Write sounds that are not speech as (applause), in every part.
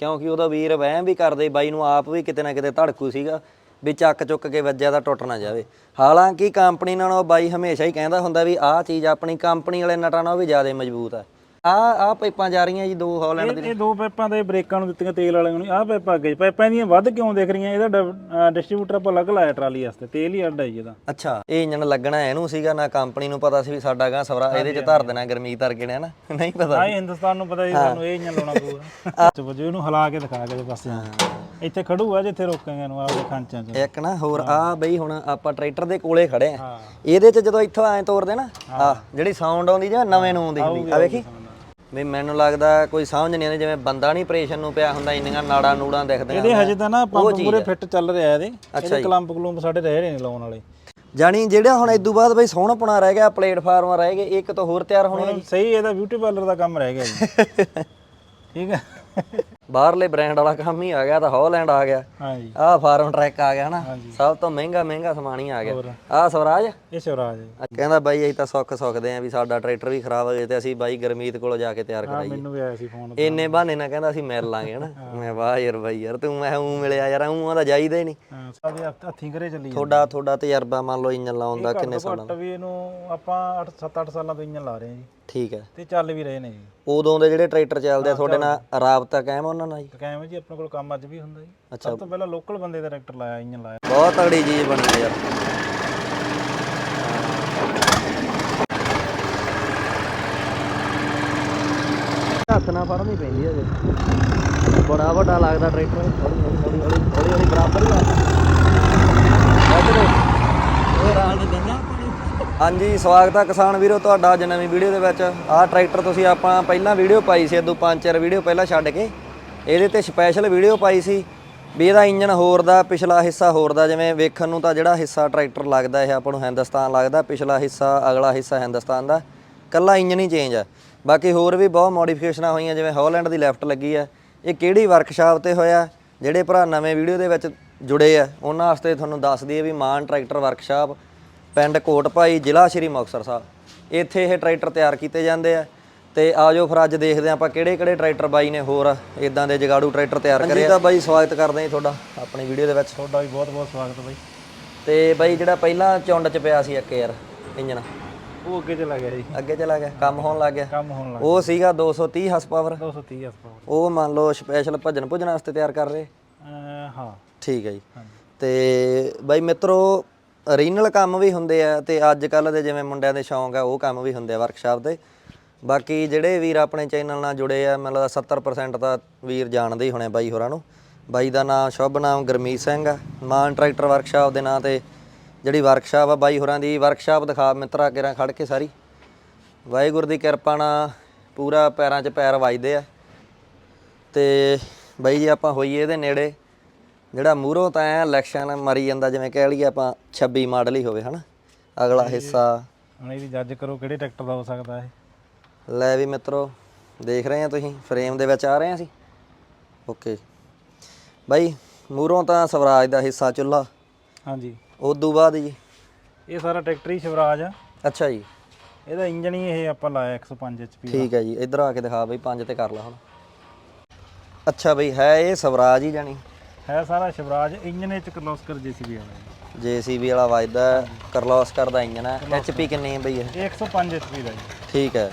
ਕਿਉਂਕਿ ਉਹਦਾ ਵੀਰ ਵਹਿਮ ਵੀ ਕਰਦੇ ਬਾਈ ਨੂੰ ਆਪ ਵੀ ਕਿਤੇ ਨਾ ਕਿਤੇ ਧੜਕੂ ਸੀਗਾ ਵੀ ਚੱਕ ਚੁੱਕ ਕੇ ਵੱਜਿਆ ਤਾਂ ਟੁੱਟ ਨਾ ਜਾਵੇ। ਹਾਲਾਂਕਿ ਕੰਪਨੀ ਨਾਲੋਂ ਬਾਈ ਹਮੇਸ਼ਾ ਹੀ ਕਹਿੰਦਾ ਹੁੰਦਾ ਵੀ ਆਹ ਚੀਜ਼ ਆਪਣੀ ਕੰਪਨੀ ਵਾਲੇ ਨਟਾਂ ਨਾਲੋਂ ਵੀ ਜ਼ਿਆਦਾ ਮਜ਼ਬੂਤ ਆ। ਆ ਆ ਪਾਈਪਾਂ ਜਾ ਰਹੀਆਂ ਜੀ ਦੋ ਹਾਲੈਂਡ ਇਹ ਇਹ ਦੋ ਪਾਈਪਾਂ ਦੇ ਬ੍ਰੇਕਾਂ ਨੂੰ ਦਿੱਤੀਆਂ ਤੇਲ ਵਾਲਿਆਂ ਨੂੰ। ਆਹ ਪਾਈਪਾਂ ਅੱਗੇ। ਪਾਈਪਾਂ ਦੀਆਂ ਵੱਧ ਕਿਉਂ ਦਿਖ ਰਹੀਆਂ? ਇਹਦਾ ਡਿਸਟ੍ਰੀਬਿਊਟਰ ਆਪਾਂ ਅਲੱਗ ਲਾਇਆ ਟਰਾਲੀ ਵਾਸਤੇ। ਤੇਲ ਹੀ ਅੱਡ ਹੈ ਜੀ ਇਹਦਾ। ਅੱਛਾ ਇਹ ਇੰਜਣ ਲੱਗਣਾ ਇਹਨੂੰ ਸੀਗਾ ਨਾ ਕੰਪਨੀ ਨੂੰ ਪਤਾ ਸੀ ਵੀ ਸਾਡਾ ਗਾਂ ਸਵਰਾ ਇਹਦੇ ਚ ਧਰ ਦੇਣਾ ਗਰਮੀਤ ਅਰਗੇ ਨੇ ਨਾ? (laughs) ਨਹੀਂ ਪਤਾ। ਆਹ ਹਿੰਦੁਸਤਾਨ ਨੂੰ ਪਤਾ ਜੀ ਸਾਨੂੰ ਇਹ ਇੰਜਨ ਲਾਉਣਾ ਪਊਗਾ। (laughs) ਚ ਵਜੋ ਇਹਨੂੰ ਹਿਲਾ ਕੇ ਦਿਖਾ ਕੇ ਬਸ। ਇੱਥੇ ਖੜੂਗਾ ਜਿੱਥੇ ਰੋਕਾਂਗੇ ਇਹਨੂੰ ਆਪਦੇ ਖਾਂਚਾਂ 'ਚ। ਇੱਕ ਨਾ ਹੋਰ ਆ ਬਈ ਹੁਣ ਆਪਾਂ ਟਰੈਕਟਰ ਦੇ ਕੋਲੇ ਖੜੇ ਆ। ਹਾਂ। ਇਹਦੇ ਚ ਜਦੋਂ ਇੱਥੋਂ ਐਂ ਤੋਰਦੇ ਨਾ ਆ ਜਿਹੜੀ ਸਾਊਂਡ ਆਉਂਦੀ ਜਾਂ ਨਵੇਂ ਨੂੰ ਆਉਂਦੀ ਹੁੰਦੀ। ਆ ਵੇਖੀ? ਵੀ ਮੈਨੂੰ ਲੱਗਦਾ ਕੋਈ ਸਮਝ ਨਹੀਂ ਆਉਂਦੀ ਜਿਵੇਂ ਬੰਦਾ ਨਹੀਂ ਆਪਰੇਸ਼ਨ ਨੂੰ ਪਿਆ ਹੁੰਦਾ ਇੰਨੀਆਂ ਨਾੜਾਂ ਨੂੜਾਂ ਦਿਖਦੀਆਂ ਇਹਦੇ ਹਜੇ ਤਾਂ ਨਾ ਪੰਪ ਪੂਰੇ ਫਿੱਟ ਚੱਲ ਰਿਹਾ ਇਹਦੇ। ਇਹਦੇ ਕਲੰਪ ਕਲੂੰਪ ਸਾਡੇ ਰਹਿ ਰਹੇ ਨੇ ਲਾਉਣ ਵਾਲੇ। ਜਾਣੀ ਜਿਹੜਾ ਹੁਣ ਇਦੋਂ ਬਾਅਦ ਬਈ ਸੋਹਣਪੁਣਾ ਰਹਿ ਗਿਆ ਪਲੇਟਫਾਰਮ ਰਹਿ ਗਏ ਇੱਕ ਤਾਂ ਹੋਰ ਤਿਆਰ ਹੋਣੇ ਸਹੀ ਇਹਦਾ ਬਿਊਟੀ ਪਾਰਲਰ ਦਾ ਕੰਮ ਰਹਿ ਗਿਆ ਜੀ। (laughs) ਠੀਕ ਹੈ। ਬਾਹਰਲੇ ਬ੍ਰਾਂਡ ਵਾਲਾ ਕੰਮ ਹੀ ਆ ਗਿਆ ਤਾਂ ਹੌਲੈਂਡ ਆ ਗਿਆ। ਹਾਂ ਜੀ ਆਹ ਫਾਰਮ ਟਰੈਕ ਆ ਗਿਆ ਨਾ ਸਭ ਤੋਂ ਮਹਿੰਗਾ ਮਹਿੰਗਾ ਸਮਾਨ ਹੀ ਆ ਗਿਆ। ਆਹ ਸਵਰਾਜ? ਇਹ ਸ਼ਿਵਰਾਜ। ਕਹਿੰਦਾ ਬਾਈ ਅਸੀਂ ਤਾਂ ਸੁੱਖ ਸੁੱਖਦੇ ਆਂ ਵੀ ਸਾਡਾ ਟਰੈਕਟਰ ਵੀ ਖਰਾਬ ਹੋ ਗਿਆ ਤੇ ਅਸੀਂ ਬਾਈ ਗਰਮੀਤ ਕੋਲ ਜਾ ਕੇ ਤਿਆਰ ਕਰਾਈਏ। ਮੈਨੂੰ ਵੀ ਆਇਆ ਸੀ ਫੋਨ ਇੰਨੇ ਬਹਾਨੇ ਨਾਲ ਕਹਿੰਦਾ ਅਸੀਂ ਮਿਲ ਲਾਂਗੇ ਹਨਾ। ਮੈਂ ਵਾਹ ਯਾਰ ਬਾਈ ਯਾਰ ਤੂੰ ਮੈਂ ਉਹ ਮਿਲਿਆ ਯਾਰ ਉਹ ਦਾ ਜਾਈਦਾ ਹੀ ਨਹੀਂ। ਹਾਂ ਸਾਡੇ ਹੱਥ- ਘਰੇ ਚੱਲੀ ਤੁਹਾਡਾ ਤੁਹਾਡਾ ਤਜਰਬਾ ਮੰਨ ਲਓ ਇੰਜਨ ਲਾਉਣ ਦਾ ਕਿੰਨੇ ਸਾਲਾਂ ਘੱਟ ਵੀ ਇਹਨੂੰ ਆਪਾਂ 8 7-8 ਸਾਲਾਂ ਤੋਂ ਇੰਜਨ ਲਾ ਰਹੇ ਹਾਂ ਜੀ। ਠੀਕ ਹੈ। ਤੇ ਚੱਲ ਵੀ ਰਹੇ ਨੇ ਜੀ। ਉਦੋਂ ਦੇ ਜਿਹੜੇ ਟਰੈਕਟਰ ਚੱਲਦੇ ਆ ਤੁਹਾਡੇ ਨਾਲ ਰਾਬਤਾ ਕਾਇਮ ਉਹਨਾਂ ਨਾਲ ਜੀ। ਕਾਇਮ ਹੈ ਜੀ ਆਪਣੇ ਕੋਲ ਕੰਮ ਅੱਜ ਵੀ ਹੁੰਦਾ ਜੀ। ਸਭ ਤੋਂ ਪਹਿਲਾਂ ਲੋਕਲ ਬੰਦੇ ਦਾ ਟਰੈਕਟਰ ਲਾਇਆ ਇੰਜਨ ਲਾਇਆ। ਬਹੁਤ ਤਗੜੀ ਚੀਜ਼ ਬਣੀ ਆ ਯਾਰ। ਹੱਥ ਨਾਲ ਫੜਨੀ ਪੈਂਦੀ ਹੈ ਜੇ। ਬੜਾ ਵੱਡਾ ਲੱਗਦਾ ਟਰੈਕਟਰ ਹੌਲੀ ਹੌਲੀ ਹੌਲੀ ਹੌਲੀ ਹੌਲੀ ਬਰਾਬਰ ਹੀ ਆ। ਉਹ ਰਾਲ ਦੇ ਦਿੰਦਾ ਹਾਂਜੀ ਸਵਾਗਤ ਹੈ ਕਿਸਾਨ ਵੀਰੋ ਤੁਹਾਡਾ ਅੱਜ ਨਵੀਂ ਵੀਡੀਓ ਦੇ ਵਿੱਚ। ਆਹ ਟਰੈਕਟਰ ਤੁਸੀਂ ਆਪਾਂ ਪਹਿਲਾਂ ਵੀਡੀਓ ਪਾਈ ਸੀ ਇਦੋਂ ਪੰਜ ਚਾਰ ਵੀਡੀਓ ਪਹਿਲਾਂ ਛੱਡ ਕੇ। ਇਹਦੇ ਤੇ ਸਪੈਸ਼ਲ ਵੀਡੀਓ ਪਾਈ ਸੀ ਵੀ ਇਹਦਾ ਇੰਜਨ ਹੋਰ ਦਾ, ਪਿਛਲਾ ਹਿੱਸਾ ਹੋਰ ਦਾ, ਜਿਵੇਂ ਵੇਖਣ ਨੂੰ ਤਾਂ ਜਿਹੜਾ ਹਿੱਸਾ ਟਰੈਕਟਰ ਲੱਗਦਾ ਇਹ ਆਪਾਂ ਨੂੰ ਹਿੰਦੁਸਤਾਨ ਲੱਗਦਾ, ਪਿਛਲਾ ਹਿੱਸਾ, ਅਗਲਾ ਹਿੱਸਾ ਹਿੰਦੁਸਤਾਨ ਦਾ, ਕੱਲਾ ਇੰਜਨ ਹੀ ਚੇਂਜ ਆ। ਬਾਕੀ ਹੋਰ ਵੀ ਬਹੁਤ ਮੋਡੀਫਿਕੇਸ਼ਨਾਂ ਹੋਈਆਂ, ਜਿਵੇਂ ਹਾਲੈਂਡ ਦੀ ਲੈਫਟ ਲੱਗੀ ਆ, ਇਹ ਕਿਹੜੀ ਵਰਕਸ਼ਾਪ ਤੇ ਹੋਇਆ, ਜਿਹੜੇ ਭਰਾ ਨਵੇਂ ਵੀਡੀਓ ਦੇ ਵਿੱਚ ਜੁੜੇ ਆ, ਉਹਨਾਂ ਵਾਸਤੇ ਤੁਹਾਨੂੰ ਦੱਸ ਦਈਏ ਵੀ ਮਾਨ ਟਰੈਕਟਰ ਵਰਕਸ਼ਾਪ ਪਿੰਡ ਕੋਟਪਾਈ ਜ਼ਿਲ੍ਹਾ ਸ਼੍ਰੀ ਮੁਕਤਸਰ ਸਾਹਿਬ। ਇੱਥੇ ਇਹ ਟਰੈਕਟਰ ਤਿਆਰ ਕੀਤੇ ਜਾਂਦੇ ਆ। ਤੇ ਆਜੋ ਫਿਰ ਅੱਜ ਦੇਖਦੇ ਆਪਾਂ ਕਿਹੜੇ ਕਿਹੜੇ ਟਰੈਕਟਰ ਬਾਈ ਨੇ ਹੋਰ ਇਦਾਂ ਦੇ ਜਗਾੜੂ ਟਰੈਕਟਰ ਤਿਆਰ ਕਰੇ ਤਾਂ ਬਾਈ ਸਵਾਗਤ ਕਰਦੇ ਹਾਂ ਤੁਹਾਡਾ ਆਪਣੀ ਵੀਡੀਓ ਦੇ ਵਿੱਚ। ਤੁਹਾਡਾ ਵੀ ਬਹੁਤ ਬਹੁਤ ਸਵਾਗਤ ਹੈ ਬਾਈ। ਤੇ ਬਾਈ ਜਿਹੜਾ ਪਹਿਲਾਂ ਚੁੰਡ ਚ ਪਿਆ ਸੀ ਇੱਕ ਯਾਰ ਇੰਜਨ ਉਹ ਅੱਗੇ ਚਲਾ ਗਿਆ ਜੀ। ਅੱਗੇ ਚਲਾ ਗਿਆ ਕੰਮ ਹੋਣ ਲੱਗ ਗਿਆ। ਕੰਮ ਹੋਣ ਲੱਗ ਉਹ ਸੀਗਾ 230 ਹਸ ਪਾਵਰ 230 ਹਸਪਤਾਲ ਉਹ ਮੰਨ ਲਓ ਸਪੈਸ਼ਲ ਭੱਜਣ ਭੁੱਜਣ ਵਾਸਤੇ ਤਿਆਰ ਕਰ ਰਹੇ। ਹਾਂ। ਠੀਕ ਹੈ ਜੀ। ਤੇ ਬਾਈ ਮਿੱਤਰੋ ਰੀਨਲ ਕੰਮ ਵੀ ਹੁੰਦੇ ਆ ਤੇ ਅੱਜ ਕੱਲ ਦੇ ਜਿਵੇਂ ਮੁੰਡਿਆਂ ਦੇ ਸ਼ੌਂਕ ਆ ਉਹ ਕੰਮ ਵੀ ਹੁੰਦੇ ਆ ਵਰਕਸ਼ਾਪ ਦੇ। ਬਾਕੀ ਜਿਹੜੇ ਵੀਰ ਆਪਣੇ ਚੈਨਲ ਨਾਲ ਜੁੜੇ ਆ ਮੈਨੂੰ ਲੱਗਦਾ 70% ਤਾਂ ਵੀਰ ਜਾਣਦੇ ਹੀ ਹੋਣੇ ਬਾਈ ਹੋਰਾਂ ਨੂੰ। ਬਾਈ ਦਾ ਨਾਮ ਸ਼ੁਭ ਨਾਮ ਗਰਮੀਤ ਸਿੰਘ ਆ। ਮਾਨ ਟਰੈਕਟਰ ਵਰਕਸ਼ਾਪ ਦੇ ਨਾਂ ਤੇ ਜਿਹੜੀ ਵਰਕਸ਼ਾਪ ਆ ਬਾਈ ਹੋਰਾਂ ਦੀ ਵਰਕਸ਼ਾਪ ਦਿਖਾ ਮਿੱਤਰਾ ਕਿਰਾਂ ਖੜ ਕੇ ਸਾਰੀ। ਵਾਹਿਗੁਰੂ ਦੀ ਕਿਰਪਾ ਨਾਲ ਪੂਰਾ ਪੈਰਾਂ 'ਚ ਪੈਰ ਵੱਜਦੇ ਆ। ਤੇ ਬਾਈ ਜੀ ਆਪਾਂ ਹੋਈਏ ਇਹਦੇ ਨੇੜੇ। ਜਿਹੜਾ ਮੂਹਰੋਂ ਤਾਂ ਐ ਇਲੈਕਸ਼ਨ ਮਰੀ ਜਾਂਦਾ ਜਿਵੇਂ ਕਹਿ ਲਈਏ ਆਪਾਂ 26 ਮਾਡਲ ਹੀ ਹੋਵੇ ਹਨਾ? ਅਗਲਾ ਹਿੱਸਾ। ਹੁਣ ਇਹਦੀ ਜੱਜ ਕਰੋ ਕਿਹੜੇ ਟਰੈਕਟਰ ਦਾ ਹੋ ਸਕਦਾ ਹੈ ਲੈ ਵੀ ਮਿੱਤਰੋ ਦੇਖ ਰਹੇ ਆ ਤੁਸੀਂ ਫਰੇਮ ਦੇ ਵਿੱਚ ਆ ਰਹੇ ਆ ਸੀ ਓਕੇ ਬਾਈ ਮੂਹਰੋਂ ਤਾਂ ਸਵਰਾਜ ਦਾ ਹਿੱਸਾ ਚੁੱਲਾ। ਹਾਂਜੀ। ਉਦੋਂ ਬਾਅਦ ਜੀ। ਇਹ ਸਾਰਾ ਟਰੈਕਟਰ ਹੀ ਸ਼ਿਵਰਾਜ ਆ। ਅੱਛਾ ਜੀ। ਇਹਦਾ ਇੰਜਨ ਹੀ ਇਹ ਆਪਾਂ ਲਾਇਆ 105 HP ਠੀਕ ਹੈ ਜੀ ਇੱਧਰ ਆ ਕੇ ਦਿਖਾ ਬਈ ਪੰਜ ਤੇ ਕਰ ਲਾ ਹੁਣ। ਅੱਛਾ ਬਈ ਹੈ ਇਹ ਸਵਰਾਜ ਹੀ ਜਾਣੀ? ਹੈ ਸਾਰਾ ਸ਼ਿਵਰਾਜ ਇੰਜਨ ਵਿੱਚ ਕਰਲੋਸਕਰ ਜੀਸੀਬੀ ਵਾਲਾ। ਜੀਸੀਬੀ ਵਾਲਾ ਵੱਜਦਾ ਕਰਲੋਸਕਰ ਦਾ ਇੰਜਨ ਹੈ। ਐਚਪੀ ਕਿੰਨੀ ਹੈ ਬਈ ਇਹ? ਇਹ 105 HP ਦਾ ਜੀ। ਠੀਕ ਹੈ।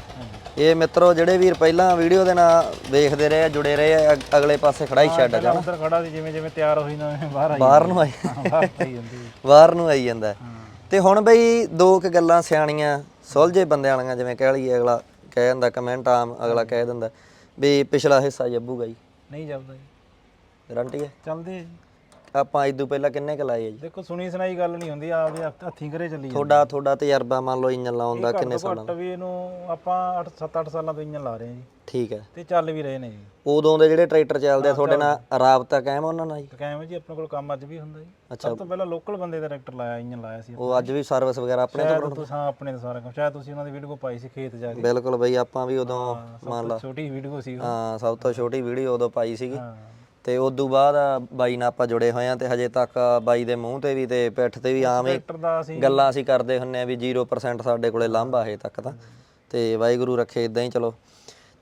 ਇਹ ਮਿੱਤਰੋ ਜਿਹੜੇ ਵੀਰ ਪਹਿਲਾਂ ਵੀਡੀਓ ਦੇ ਨਾਲ ਵੇਖਦੇ ਰਹੇ ਆ ਜੁੜੇ ਰਹੇ ਆ ਅਗ- ਅਗਲੇ ਪਾਸੇ ਖੜਾ ਹੀ ਪਹਿਲਾਂ ਉੱਧਰ ਖੜਾ ਸੀ ਜਿਵੇਂ ਜਿਵੇਂ ਤਿਆਰ ਹੋਈ ਨਾ ਉਵੇਂ ਬਾਹਰ ਆਈ ਬਾਹਰ ਨੂੰ ਆਈ। ਬਾਹਰ ਆਈ ਜਾਂਦੀ ਸੀ। ਬਾਹਰ ਨੂੰ ਆਈ ਜਾਂਦਾ। ਹੈ। ਹਾਂ ਤੇ ਹੁਣ ਬਈ ਦੋ ਕੁ ਗੱਲਾਂ ਸਿਆਣੀਆਂ ਸੁਲਝੇ ਬੰਦਿਆਂ ਵਾਲੀਆਂ ਜਿਵੇਂ ਕਹਿ ਲਈਏ ਅਗਲਾ ਕਹਿ ਦਿੰਦਾ ਕਮੈਂਟ ਆਮ ਅਗਲਾ ਕਹਿ ਦਿੰਦਾ ਵੀ ਪਿਛਲਾ ਹਿੱਸਾ ਜੱਬੂਗਾ ਜੀ। ਨਹੀਂ ਜਾਂਦਾ ਜੀ। ਗਰੰਟੀ ਹੈ। ਚੱਲਦੇ ਆ ਜੀ। ਆਪਾਂ ਇਦੋਂ ਪਹਿਲਾਂ ਕਿੰਨੇ ਕੁ ਲਾਏ ਆ ਜੀ? ਦੇਖੋ ਸੁਣੀ ਸੁਣਾਈ ਗੱਲ ਨਹੀਂ ਹੁੰਦੀ ਆਪਦੇ ਹੱਥ- ਹੱਥੀਂ ਘਰੇ ਚੱਲੀ ਜਾਂਦੀ ਤੁਹਾਡਾ ਤੁਹਾਡਾ ਤਜਰਬਾ ਮੰਨ ਲਓ ਇੰਜਨ ਲਾਉਣ ਦਾ ਕਿੰਨੇ ਸਾਲਾਂ ਘੱਟ ਵੀ ਇਹਨੂੰ ਆਪਾਂ 8 7-8 ਸਾਲਾਂ ਤੋਂ ਇੰਜਨ ਲਾ ਰਹੇ ਹਾਂ ਜੀ। ਠੀਕ ਹੈ। ਤੇ ਚੱਲ ਵੀ ਰਹੇ ਨੇ ਜੀ। ਉਦੋਂ ਦੇ ਜਿਹੜੇ ਟਰੈਕਟਰ ਚੱਲਦੇ ਆ ਤੁਹਾਡੇ ਨਾਲ ਰਾਬਤਾ ਕਾਇਮ ਉਹਨਾਂ ਨਾਲ ਜੀ? ਕਾਇਮ ਹੈ ਜੀ ਆਪਣੇ ਕੋਲ ਕੰਮ ਅੱਜ ਵੀ ਹੁੰਦਾ ਜੀ। ਸਭ ਤੋਂ ਪਹਿਲਾਂ ਲੋਕਲ ਬੰਦੇ ਦਾ ਟਰੈਕਟਰ ਲਾਇਆ ਇੰਜਨ ਲਾਇਆ ਸੀ ਉਹ ਅੱਜ ਵੀ ਸਰਵਿਸ ਵਗੈਰਾ ਆਪਣੇ ਤੋਂ ਸ਼ਾਇਦ ਤੁਸੀਂ ਹਾਂ ਆਪਣੇ ਦਾ ਸਾਰਾ ਕੰਮ। ਸ਼ਾਇਦ ਤੁਸੀਂ ਉਹਨਾਂ ਦੀ ਵੀਡੀਓ ਪਾਈ ਸੀ ਖੇਤ ਜਾ ਕੇ। ਬਿਲਕੁਲ ਬਈ ਆਪਾਂ ਵੀ ਉਦੋਂ ਸਭ ਤੋਂ ਛੋਟੀ ਵੀਡੀਓ ਸੀ ਉਹ। ਹਾਂ ਸਭ ਤੋਂ ਛੋਟੀ ਵੀਡੀਓ ਉਦੋਂ ਪਾਈ ਸੀਗੀ। ਹਾਂ। ਤੇ ਉਦੋਂ ਬਾਅਦ ਬਾਈ ਨਾਲ ਆਪਾਂ ਜੁੜੇ ਹੋਏ ਆ ਤੇ ਹਜੇ ਤੱਕ ਬਾਈ ਦੇ ਮੂੰਹ ਤੇ ਵੀ ਤੇ ਪਿੱਠ ਤੇ ਵੀ ਆਮ ਹੀ ਟਰੈਕਟਰ ਦਾ ਅਸੀਂ ਗੱਲਾਂ ਅਸੀਂ ਕਰਦੇ ਹੁੰਨੇ ਆ ਵੀ 0% ਸਾਡੇ ਕੋਲੇ ਲਾਂਭਾ ਹਜੇ ਤੱਕ ਤਾਂ। ਤੇ ਵਾਹਿਗੁਰੂ ਰੱਖੇ ਇਦਾਂ ਹੀ ਚਲੋ।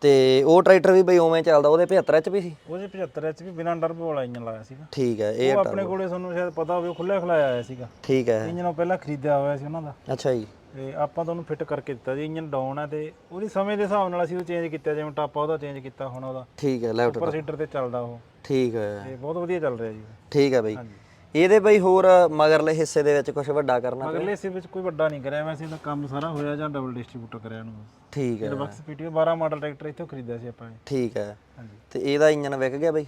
ਤੇ ਉਹ ਟਰੈਕਟਰ ਵੀ ਬਈ ਉਵੇਂ ਚੱਲਦਾ ਉਹਦੇ 75 ਚ ਵੀ ਸੀ? ਉਹਦੇ 75 ਚ ਵੀ ਬਿਨਾਂ ਟਰਬੋ ਵਾਲਾ ਇੰਜਨ ਲਾਇਆ ਸੀਗਾ। ਠੀਕ ਹੈ ਇਹ ਉਹ ਆਪਣੇ ਕੋਲੇ ਤੁਹਾਨੂੰ ਸ਼ਾਇਦ ਪਤਾ ਹੋਵੇ ਖੁੱਲਿਆ ਖਲਾਇਆ ਆਇਆ ਸੀਗਾ। ਠੀਕ ਹੈ। ਇੰਜਨ ਉਹ ਪਹਿਲਾਂ ਖਰੀਦਿਆ ਹੋਇਆ ਸੀ ਉਹਨਾਂ ਦਾ। ਅੱਛਾ ਜੀ। ਤੇ ਆਪਾਂ ਤੁਹਾਨੂੰ ਫਿੱਟ ਕਰਕੇ ਦਿੱਤਾ ਜੀ ਇੰਜਨ ਡਾਊਨ ਹੈ ਤੇ ਉਹਦੀ ਸਮੇਂ ਦੇ ਹਿਸਾਬ ਨਾਲ ਅਸੀਂ ਉਹ ਚੇਂਜ ਕੀਤਾ ਜਿਵੇਂ ਟਾਪਾ ਉਹਦਾ ਚੇਂਜ ਕੀਤਾ ਹੁਣ ਉਹਦਾ। ਠੀਕ ਹੈ ਲੈਫਟ ਪ੍ਰੋਸੀਡਰ ਤੇ ਚੱਲਦਾ ਉਹ। ਠੀਕ ਹੈ ਤੇ ਬਹੁਤ ਵਧੀਆ ਚੱਲ ਰਿਹਾ ਜੀ। ਠੀਕ ਹੈ ਬਈ। ਇਹਦੇ ਬਈ ਹੋਰ ਮਗਰਲੇ ਹਿੱਸੇ ਦੇ ਵਿੱਚ ਕੁਝ ਵੱਡਾ ਕਰਨਾ ਅਗਲੇ ਹਿੱਸੇ ਵਿੱਚ ਕੋਈ ਵੱਡਾ ਨਹੀਂ ਕਰਿਆ ਵੈਸੇ ਤਾਂ ਕੰਮ ਸਾਰਾ ਹੋਇਆ ਜਾਂ ਡਬਲ ਡਿਸਟ੍ਰੀਬਿਊਟਰ ਕਰਿਆ ਨੂੰ ਠੀਕ ਹੈ ਬਕਸ ਪੀਟੀਓ 12 ਮਾਡਲ ਟਰੈਕਟਰ ਇੱਥੋਂ ਖਰੀਦਿਆ ਸੀ ਆਪਾਂ। ਠੀਕ ਹੈ ਹਾਂਜੀ। ਤੇ ਇਹਦਾ ਇੰਜਨ ਵਿਕ ਗਿਆ ਬਈ?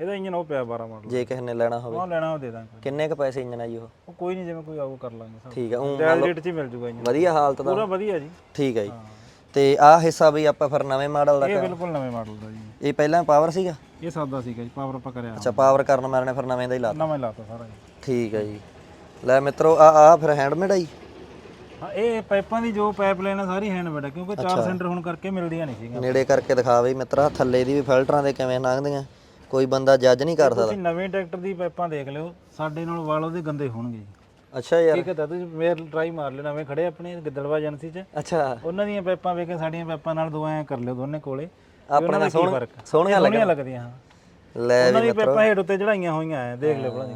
ਇਹਦਾ ਇੰਜਨ ਉਹ ਪਿਆ 12 ਮਾਡਲ। ਜੇ ਕਿਸੇ ਨੇ ਲੈਣਾ ਹੋਵੇ। ਉਹ ਲੈਣਾ ਉਹ ਦੇ ਦਾਂਗੇ। ਕਿੰਨੇ ਕ ਪੈਸੇ ਇੰਜਨ ਆ ਜੀ ਉਹ? ਉਹ ਕੋਈ ਨਹੀਂ ਜਿਵੇਂ ਕੋਈ ਆਊ ਕਰ ਲਾਂਗੇ ਸਭ। ਠੀਕ ਹੈ ਉਹ ਜਾਇਜ਼ ਰੇਟ 'ਚ ਹੀ ਮਿਲ ਜੂਗਾ ਇੰਜਨ। ਵਧੀਆ ਹਾਲਤ ਦਾ। ਪੂਰਾ ਵਧੀਆ ਜੀ। ਠੀਕ ਹੈ ਜੀ। ਤੇ ਆਹ ਹਿੱਸਾ ਵੀ ਆਪਾਂ ਫਿਰ ਨਵੇਂ ਮਾਡਲ ਦਾ ਇਹ ਕਰ- ਬਿਲਕੁਲ ਨਵੇਂ ਮਾਡਲ ਦਾ ਜੀ। ਇਹ ਪਹਿਲਾਂ ਪਾਵਰ ਸੀਗਾ? ਇਹ ਸਾਦਾ ਸੀਗਾ ਜੀ ਪਾਵਰ ਆਪਾਂ ਕਰਿਆ। ਅੱਛਾ ਪਾਵਰ ਕਰਨ ਮਾਰੇ ਨੇ ਫਿਰ ਨਵੇਂ ਦਾ ਹੀ ਲਾਤਾ। ਨਵਾਂ ਹੀ ਲਾਤਾ ਸਾਰਾ ਜੀ। ਠੀਕ ਹੈ ਜੀ। ਲੈ ਮਿੱਤਰੋ ਆ ਆ ਫਿਰ ਹੈਂਡਮੇਡ ਆ ਜੀ? ਹਾਂ ਇਹ ਪਾਈਪਾਂ ਦੀ ਜੋ ਪਾਈਪਲਾਈਨ ਆ ਸਾਰੀ ਹੈਂਡਮੇਡ ਹੈ ਕਿਉਂਕਿ ਚਾਰ ਸੈਂਟਰ ਹੁਣ ਕਰਕੇ ਮਿਲਦੀਆਂ ਨਹੀਂ ਸੀਗੀਆਂ। ਨੇੜੇ ਕਰਕੇ ਦਿਖਾ ਬਈ ਮਿੱਤਰਾ ਥੱਲੇ ਦੀ ਵੀ ਫਿਲਟਰਾਂ ਦੇ ਕਿਵੇਂ ਲੰਘਦੀਆਂ? ਕੋਈ ਬੰਦਾ ਜੱਜ ਨਹੀਂ ਕਰ ਸਕਦਾ ਤੁਸੀਂ ਨਵੇਂ ਟਰੈਕਟਰ ਦੀ ਪਾਈਪਾਂ ਦੇਖ ਲਿਓ ਸਾਡੇ ਨਾਲ ਵਾਲ ਉਹਦੇ ਗੰਦੇ ਹੋਣਗੇ। ਅੱਛਾ ਯਾਰ। ਠੀਕ ਹੈ ਤਾਂ ਤੁਸੀਂ ਮੇਰ ਟਰਾਈ ਮਾਰ ਲਿਓ ਨਵੇਂ ਖੜੇ ਆਪਣੇ ਗਿੱਦੜਵਾ ਏਜੰਸੀ 'ਚ। ਅੱਛਾ। ਉਹਨਾਂ ਦੀਆਂ ਪਾਈਪਾਂ ਵੇਖ ਕੇ ਸਾਡੀਆਂ ਪਾਈਪਾਂ ਨਾਲ ਦੋ ਐਂ ਕਰ ਲਿਓ ਦੋਨੇ ਕੋਲੇ। ਆਪਣੇ ਨਾਲ ਸੋਹਣ ਫ਼ਰਕ? ਸੋਹਣੀਆਂ ਸੋਹਣੀਆਂ ਲੱਗਦੀਆਂ। ਹਾਂ। ਲੈ ਉਹਨਾਂ ਦੀ ਪਾਈਪਾਂ ਹੇਠ ਉੱਤੇ ਚੜਾਈਆਂ ਹੋਈਆਂ ਐ ਦੇਖ ਲਿਓ ਭਲਾ ਜੀ।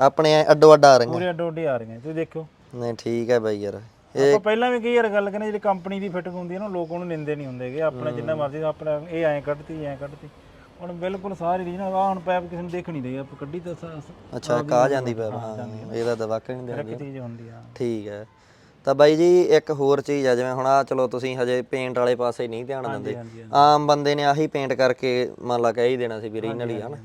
ਆਪਣੇ ਐਂ ਅੱਡੋ ਅੱਡ ਆ ਰਹੀਆਂ। ਪੂਰੇ ਅੱਡੋ ਅੱਡੀ ਆ ਰਹੀਆਂ ਤੁਸੀਂ ਦੇਖੋ ਨਹੀਂ ਠੀਕ ਹੈ ਬਾਈ ਯਾਰ। ਆਪਾਂ ਪਹਿਲਾਂ ਵੀ ਕਈ ਵਾਰ ਗੱਲ ਕਰਨੇ ਜਿਹੜੀ ਕੰਪਨੀ ਦੀ ਫਿਟਿੰਗ ਹੁੰਦੀ ਹੈ ਨਾ ਲੋਕ ਉਹਨੂੰ ਨਿੰਦੇ ਨਹੀਂ ਹੁੰਦੇਗੇ ਆਪਣਾ ਜਿੰਨਾ ਮਰਜ਼ੀ ਆਪਣਾ ਇਹ ਐਂ ਕੱਢਤੀ ਐਂ ਕੱਢਤੀ। ਹੁਣ ਬਿਲਕੁਲ ਸਾਰੀ ਰੀਜਨ ਆ ਹੁਣ ਪਾਈਪ ਕਿਸੇ ਨੂੰ ਦੇਖ ਨਹੀਂ ਰਹੀ ਆਪਾਂ ਕੱਢੀ ਤਾਂ ਸ- ਅੱਛਾ ਕਾ ਜਾਂਦੀ ਪੈ ਹਾਂ ਇਹਦਾ ਤਾਂ ਵਾਕਈ ਨਹੀਂ ਹਰ ਚੀਜ਼ ਹੁੰਦੀ ਆ। ਠੀਕ ਹੈ। ਤਾਂ ਬਾਈ ਜੀ ਇੱਕ ਹੋਰ ਚੀਜ਼ ਆ ਜਿਵੇਂ ਹੁਣ ਆ ਚਲੋ ਤੁਸੀਂ ਹਜੇ ਪੇਂਟ ਵਾਲੇ ਪਾਸੇ ਨਹੀਂ ਧਿਆਨ ਦਿੰਦੇ। ਹਾਂਜੀ, ਆਮ ਬੰਦੇ ਨੇ ਆਹੀ ਪੇਂਟ ਕਰਕੇ ਮੰਨ ਲਾ ਕਹਿ ਹੀ ਦੇਣਾ ਸੀ ਵੀ ਰੀਨਲ ਹੀ ਹਨ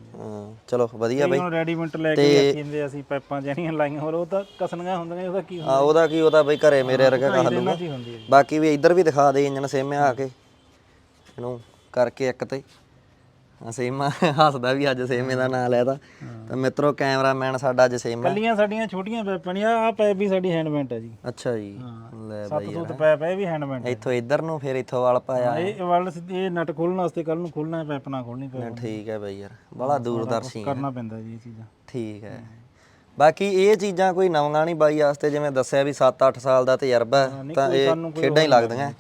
ਚਲੋ ਵਧੀਆ ਬਾਈ। ਹੁਣ ਰੈਡੀਮੈਂਟ ਲੈ ਕੇ ਜਾਂਦੇ ਅਸੀਂ ਪਾਈਪਾਂ ਜਿਹੜੀਆਂ ਲਾਈਆਂ ਹੋਰ ਉਹ ਤਾਂ ਕਸਣੀਆਂ ਹੁੰਦੀਆਂ ਉਹਦਾ ਕੀ ਆ ਉਹਦਾ ਕੀ ਉਹਦਾ ਬਈ ਘਰੇ ਮੇਰੇ ਵਰਗਾ ਕਹਾ ਲੂਗਾ ਇਹਨਾਂ ਹੁੰਦੀ ਹੈ। ਬਾਕੀ ਵੀ ਇੱਧਰ ਵੀ ਦਿਖਾ ਦੇ ਇੰਜਨ ਸੇਮਿਆ ਆ ਕੇ। ਇਹਨੂੰ ਕਰਕੇ ਇੱਕ ਤੇ। ਸੇਮਾ (laughs) ਹੱਸਦਾ ਵੀ ਅੱਜ ਸੇਮੇ ਦਾ ਨਾਂ ਲੈਦਾ ਤਾਂ। ਮਿੱਤਰੋ ਕੈਮਰਾਮੈਨ ਸਾਡਾ ਅੱਜ ਸੇਮਾ ਕੱਲੀਆਂ ਸਾਡੀਆਂ ਛੋਟੀਆਂ ਨਹੀਂ ਆ ਪਾਈਪ ਵੀ ਸਾਡੀ ਹੈਂਡਮੇਡ ਹੈ ਜੀ। ਅੱਛਾ ਜੀ। ਲੈ ਸੱਤ ਸੂਤ ਪਾਈਪ ਹੈ ਇਹ ਵੀ ਹੈਂਡਮੇਡ ਇੱਥੋਂ ਇੱਧਰ ਨੂੰ ਫਿਰ ਇੱਥੋਂ ਵਾਲ ਪਾਇਆ ਇਹ ਵਰਲਡ ਇਹ ਨਟ ਖੋਲਣ ਵਾਸਤੇ ਕੱਲ ਨੂੰ ਖੋਲਣਾ ਹੈ ਪਾਈਪ ਨਾ ਖੋਲਣੀ ਪਏ ਠੀਕ ਹੈ ਬਈ ਯਾਰ ਬੜਾ ਦੂਰਦਰਸ਼ੀ ਕਰਨਾ ਪੈਂਦਾ ਜੀ ਇਹ ਚੀਜ਼ਾਂ। ਠੀਕ ਹੈ। ਬਾਕੀ ਇਹ ਚੀਜ਼ਾਂ ਕੋਈ ਨਵੀਆਂ ਨਹੀਂ ਬਾਈ ਵਾਸਤੇ ਜਿਵੇਂ ਦੱਸਿਆ ਵੀ 7-8 ਸਾਲ ਦਾ ਤਜਰਬਾ ਤਾਂ ਇਹ ਖੇਡਾਂ ਹੀ ਲੱਗਦੀਆਂ।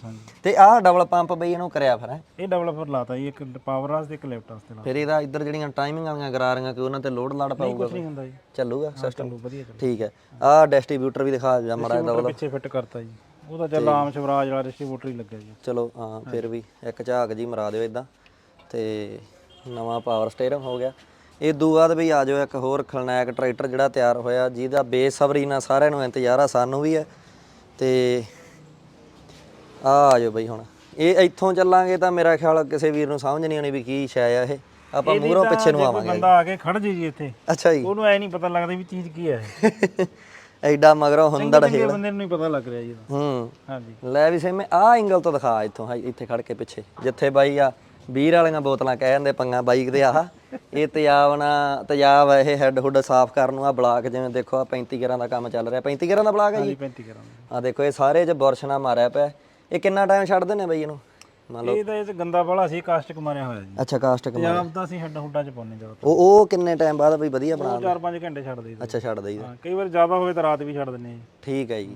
ਤੇ ਆਹ ਡਬਲ ਪੰਪ ਬਈ ਇਹਨੂੰ ਕਰਿਆ ਫਿਰ ਹੈਂ? ਇਹ ਡਿਵੈਲਪਰ ਲਾਤਾ ਜੀ ਇੱਕ ਪਾਵਰ ਵਾਸਤੇ ਤੇ ਇੱਕ ਲੈਫਟ ਵਾਸਤੇ ਲਾਤਾ। ਫਿਰ ਇਹਦਾ ਇੱਧਰ ਜਿਹੜੀਆਂ ਟਾਈਮਿੰਗ ਵਾਲੀਆਂ ਕਰਾ ਰਹੀਆਂ ਕਿ ਉਹਨਾਂ ਤੇ ਲੋਡ ਲਾੜ ਪਾਊਗਾ ਕੁਝ ਨਹੀਂ ਹੁੰਦਾ ਜੀ। ਚੱਲੂਗਾ ਸਿਸਟਮ ਚਲੋ ਵਧੀਆ ਚਲੋ। ਠੀਕ ਹੈ। ਆਹ ਡਿਸਟ੍ਰੀਬਿਊਟਰ ਵੀ ਦਿਖਾ ਜਾ ਮੜਾ ਮੋਟਰ ਪਿੱਛੇ ਫਿੱਟ ਕਰਤਾ ਜੀ। ਉਹਦਾ ਚੱਲ ਆਮ ਸ਼ਵਰਾਜ ਵਾਲਾ ਡਿਸਟ੍ਰੀਬਿਊਟਰ ਹੀ ਲੱਗਿਆ ਜੀ। ਚਲੋ ਹਾਂ ਫਿਰ ਵੀ ਇੱਕ ਝਾਕ ਜੀ ਮਰਾ ਦਿਓ ਇਦਾਂ ਤੇ ਨਵਾਂ ਪਾਵਰ ਸਟੀਅਰਿੰਗ ਹੋ ਗਿਆ। ਇਹ ਤੋਂ ਬਾਅਦ ਵੀ ਆ ਜਾਓ ਇੱਕ ਹੋਰ ਖਲਨਾਇਕ ਟਰੈਕਟਰ ਜਿਹੜਾ ਤਿਆਰ ਹੋਇਆ ਜਿਹਦਾ ਬੇਸਬਰੀ ਨਾਲ ਸਾਰਿਆਂ ਨੂੰ ਇੰਤਜ਼ਾਰ ਆ ਸਾਨੂੰ ਵੀ ਹੈ ਤੇ ਆ ਆ ਜਾਓ ਬਈ ਹੁਣ। ਇਹ ਇੱਥੋਂ ਚੱਲਾਂਗੇ ਤਾਂ ਮੇਰਾ ਖਿਆਲ ਕਿਸੇ ਵੀਰ ਨੂੰ ਸਮਝ ਨਹੀਂ ਆਣੀ ਵੀ ਕੀ ਸ਼ੈ ਆ ਇਹ। ਆਪਾਂ ਮੂਹਰੋਂ ਪਿੱਛੇ ਨੂੰ ਆਵਾਂਗੇ। ਬੰਦਾ ਆ ਕੇ ਖੜ ਜੇ ਜੀ ਇੱਥੇ ਅੱਛਾ ਜੀ। ਉਹਨੂੰ ਐ ਨਹੀਂ ਪਤਾ ਲੱਗਦਾ ਵੀ ਚੀਜ਼ ਕੀ ਹੈ (laughs) ਐਡਾ ਮਗਰੋਂ ਹੁੰਦੜ ਚੰਗੇ ਬੰਦੇ ਨੂੰ ਨਹੀਂ ਪਤਾ ਲੱਗ ਰਿਹਾ ਜੀ। ਹੂੰ। ਹਾਂਜੀ। ਲੈ ਵੀ ਸੇਮੇ ਆ ਐਂਗਲ ਤੋਂ ਦਿਖਾ ਇੱਥੋਂ ਇੱਥੇ ਖੜ ਕੇ ਪਿੱਛੇ ਜਿੱਥੇ ਬਾਈ ਆ ਬੀਰ ਵਾਲੀਆਂ ਬੋਤਲਾਂ ਕਹਿ ਜਾਂਦੇ ਪੰਗਾ ਬਾਈਕ ਦੇ ਆਹ। ਇਹ ਤੇਜ਼ਾਬ ਨਾ ਤੇਜ਼ਾਬ ਆ ਇਹ ਹੈੱਡ ਹੁੱਡ ਸਾਫ਼ ਕਰਨ ਨੂੰ ਆ ਬਲਾਕ ਜਿਵੇਂ ਦੇਖੋ ਆ 35 ਗੇਰਾਂ ਦਾ ਕੰਮ ਚੱਲ ਰਿਹਾ। 35 ਗੇਰਾਂ ਦਾ ਬਲਾਕ ਹੈ ਜੀ? 35 ਕਰਾਂਗੇ ਆ ਦੇਖੋ ਇਹ ਸਾਰੇ ਚ ਬੁਰਸ਼ ਨਾਲ ਮਾਰਿਆ ਪਿਆ। ਇਹ ਕਿੰਨਾ ਟਾਈਮ ਛੱਡਦੇ ਨੇ ਬਈ ਇਹਨੂੰ? ਮੰਨ ਲਓ। ਇਹ ਤਾਂ ਇਹ 'ਚ ਗੰਦਾ ਵਾਲਾ ਸੀ ਕਾਸਟਿਕ ਮਾਰਿਆ ਹੋਇਆ ਜੀ। ਅੱਛਾ ਕਾਸਟਿਕ ਪੰਜਾਬ ਤਾਂ ਅਸੀਂ ਹੱਡਾਂ ਹੁੱਡਾਂ ਚ ਪਾਉਂਦੇ ਜ਼ਿਆਦਾ ਉਹ ਉਹ ਕਿੰਨੇ ਟਾਈਮ ਬਾਅਦ ਬਈ ਵਧੀਆ ਬਣਾ 4-5 ਘੰਟੇ ਛੱਡ ਦੇਈਦਾ। ਅੱਛਾ ਛੱਡ ਦਈਦਾ। ਹਾਂ ਕਈ ਵਾਰ ਜ਼ਿਆਦਾ ਹੋਵੇ ਤਾਂ ਰਾਤ ਵੀ ਛੱਡ ਦਿੰਨੇ ਆ ਜੀ। ਠੀਕ ਹੈ ਜੀ।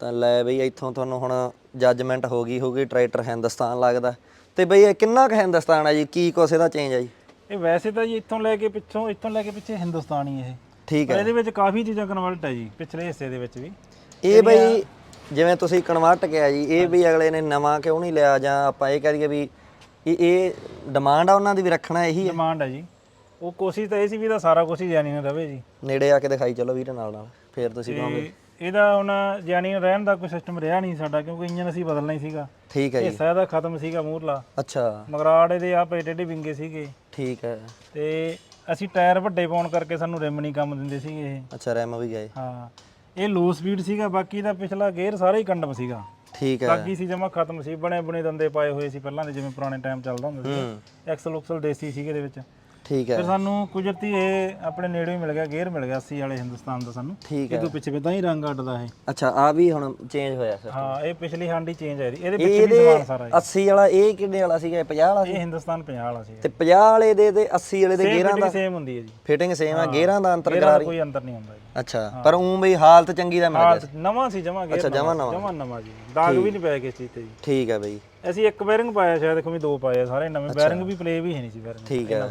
ਤਾਂ ਲੈ ਬਈ ਇੱਥੋਂ ਤੁਹਾਨੂੰ ਹੁਣ ਜੱਜਮੈਂਟ ਹੋ ਗਈ ਹੋਗੀ ਟਰੈਕਟਰ ਹਿੰਦੁਸਤਾਨ ਲੱਗਦਾ। ਤੇ ਬਈ ਇਹ ਕਿੰਨਾ ਕੁ ਹਿੰਦੁਸਤਾਨ ਆ ਜੀ? ਕੀ ਕੁਛ ਇਹਦਾ ਚੇਂਜ ਆ ਜੀ? ਇਹ ਵੈਸੇ ਤਾਂ ਜੀ ਇੱਥੋਂ ਲੈ ਕੇ ਪਿੱਛੋਂ ਇੱਥੋਂ ਲੈ ਕੇ ਪਿੱਛੇ ਹਿੰਦੁਸਤਾਨੀ ਇਹ। ਠੀਕ ਪਰ ਹੈ। ਇਹਦੇ ਵਿੱਚ ਕਾਫੀ ਚੀਜ਼ਾਂ ਕਨਵਰਟ ਹੈ ਜੀ ਪਿਛਲੇ ਹਿੱਸੇ ਦੇ ਵਿੱਚ ਵੀ। ਇਹ ਬਈ ਜਿਵੇਂ ਤੁਸੀਂ ਕਨਵਰਟ ਕਿਹਾ ਜੀ ਇਹ ਵੀ ਅਗਲੇ ਨੇ ਨਵਾਂ ਕਿਉਂ ਨਹੀਂ ਲਿਆ ਜਾਂ ਆਪਾਂ ਇਹ ਕਹਿ ਦਈਏ ਵੀ ਇਹ ਇਹ ਡਿਮਾਂਡ ਆ ਉਹਨਾਂ ਦੀ ਵੀ ਰੱਖਣਾ ਇਹੀ ਹੈ? ਡਿਮਾਂਡ ਹੈ ਜੀ। ਉਹ ਕੋਸ਼ਿਸ਼ ਤਾਂ ਇਹ ਸੀ ਵੀ ਇਹਦਾ ਸਾਰਾ ਕੁਝ ਹੀ ਜਾਨੀ ਨਾ ਰਵੇ ਜੀ। ਨੇੜੇ ਆ ਕੇ ਦਿਖਾਈ ਚਲੋ ਵੀਰ ਨਾਲ ਨਾਲ ਫੇਰ ਤੁਸੀਂ ਕਹੋਗੇ। ਇਹਦਾ ਹੁਣ ਜਾਨੀ ਰਹਿਣ ਦਾ ਕੋਈ ਸਿਸਟਮ ਰਿਹਾ ਨਹੀਂ ਸਾਡਾ ਕਿਉਂਕਿ ਇੰਜਨ ਅਸੀਂ ਬਦਲਣਾ ਹੀ ਸੀਗਾ। ਠੀਕ ਹੈ ਜੀ। ਹਿੱਸਾ ਇਹਦਾ ਖਤਮ ਸੀਗਾ ਮੂਰਲਾ ਅੱਛਾ। ਮਗਰਾੜ ਇਹਦੇ ਆ ਪਏ ਟੇਢੇ ਵਿੰਗੇ ਸੀਗੇ। ਠੀਕ ਹੈ। ਤੇ ਅਸੀਂ ਟਾਇਰ ਵੱਡੇ ਪਾਉਣ ਕਰਕੇ ਸਾਨੂੰ ਰਿਮ ਨਹੀਂ ਕੰਮ ਦਿੰਦੇ ਸੀਗੇ ਇਹ। ਅੱਛਾ ਰੈਮ ਵੀ ਗਏ। ਹਾਂ। ਇਹ ਲੋ ਸਪੀਡ ਸੀਗਾ ਬਾਕੀ ਦਾ ਪਿਛਲਾ ਗੇਅਰ ਸਾਰਾ ਹੀ ਕੰਡਮ ਸੀਗਾ। ਠੀਕ ਹੈ। ਬਾਕੀ ਸੀ ਜਮਾ ਖਤਮ ਸੀ ਬਣੇ ਬਣੇ ਦੰਦੇ ਪਾਏ ਹੋਏ ਸੀ ਪਹਿਲਾਂ ਦੇ ਜਿਵੇਂ ਪੁਰਾਣੇ ਟਾਈਮ ਚੱਲਦਾ ਹੁੰਦਾ ਸੀ। ਐਕਸਲ ਉਕਸਲ ਦੇਸੀ ਸੀਗੇ ਦੇ ਵਿੱਚ। ਠੀਕ ਹੈ। ਫਿਰ ਸਾਨੂੰ ਕੁਦਰਤੀ ਇਹ ਆਪਣੇ ਨੇੜੇ ਹੀ ਮਿਲ ਗਿਆ ਗੇਅਰ ਮਿਲ ਗਿਆ 80 ਵਾਲੇ ਹਿੰਦੁਸਤਾਨ ਦਾ ਸਾਨੂੰ। ਠੀਕ ਹੈ ਇਹ ਤੋਂ ਪਿੱਛੇ ਵੀ ਤਾਂ ਹੀ ਰੰਗ ਅੱਡਦਾ ਇਹ। ਅੱਛਾ ਆ ਵੀ ਹੁਣ ਚੇਂਜ ਹੋਇਆ ਸਰ ਹਾਂ ਇਹ ਪਿਛਲੀ ਹਾਂਡੀ ਚੇਂਜ ਹੈ ਇਹਦੀ। ਪਿੱਛੇ ਵੀ ਸਮਾਨ ਸਾਰਾ 80 ਵਾਲਾ ਇਹ ਕਿੰਨੇ ਵਾਲਾ ਸੀਗਾ ਇਹ 50 ਵਾਲਾ ਸੀ? ਇਹ ਹਿੰਦੁਸਤਾਨ 50 ਵਾਲਾ ਸੀ ਤੇ 50 ਵਾਲੇ ਦੇ ਤੇ 80 ਵਾਲੇ ਦੇ ਗੇਅਰਾਂ ਦਾ? ਸੇਮ ਹੁੰਦੀ ਹੈ ਜੀ। ਫਿਟਿੰਗ ਸੇਮ ਆ ਗੇਅਰਾਂ ਦਾ ਅੰਤਰ ਇਹਦਾ ਕਰਾ ਰਹੀ ਕੋਈ ਅੰਤਰ ਨਹੀਂ ਹੁੰਦਾ ਜੀ। ਅੱਛਾ ਪਰ ਉਂ ਬਈ ਹਾਲਤ ਚੰਗੀ ਦਾ ਮਿਲ ਗਿਆ ਨਵਾਂ ਸੀ ਜਮਾ ਗੇਅਰ ਜਮਾਂ ਨਵਾਂ। ਜਮਾ ਨਵਾਂ ਜੀ। ਦਾਗ ਵੀ ਨਹੀਂ ਪਿਆ ਕਿਸੇ ਚੀਜ਼ ਤੇ ਜੀ। ਠੀਕ ਹੈ ਬਈ। ਅਸੀਂ ਇੱਕ ਬੈਰਿੰਗ ਪਾਇਆ ਸ਼ਾਇਦ ਦੇਖੋ ਵੀ ਦੋ ਪਾਏ ਆ ਸਾਰੇ ਨਵੇਂ ਬੈਰਿੰਗ ਵੀ ਪਲੇ ਵੀ ਹੈ ਨਹੀਂ ਸੀ ਬੈਰਿੰਗ ਠੀਕ ਹੈ।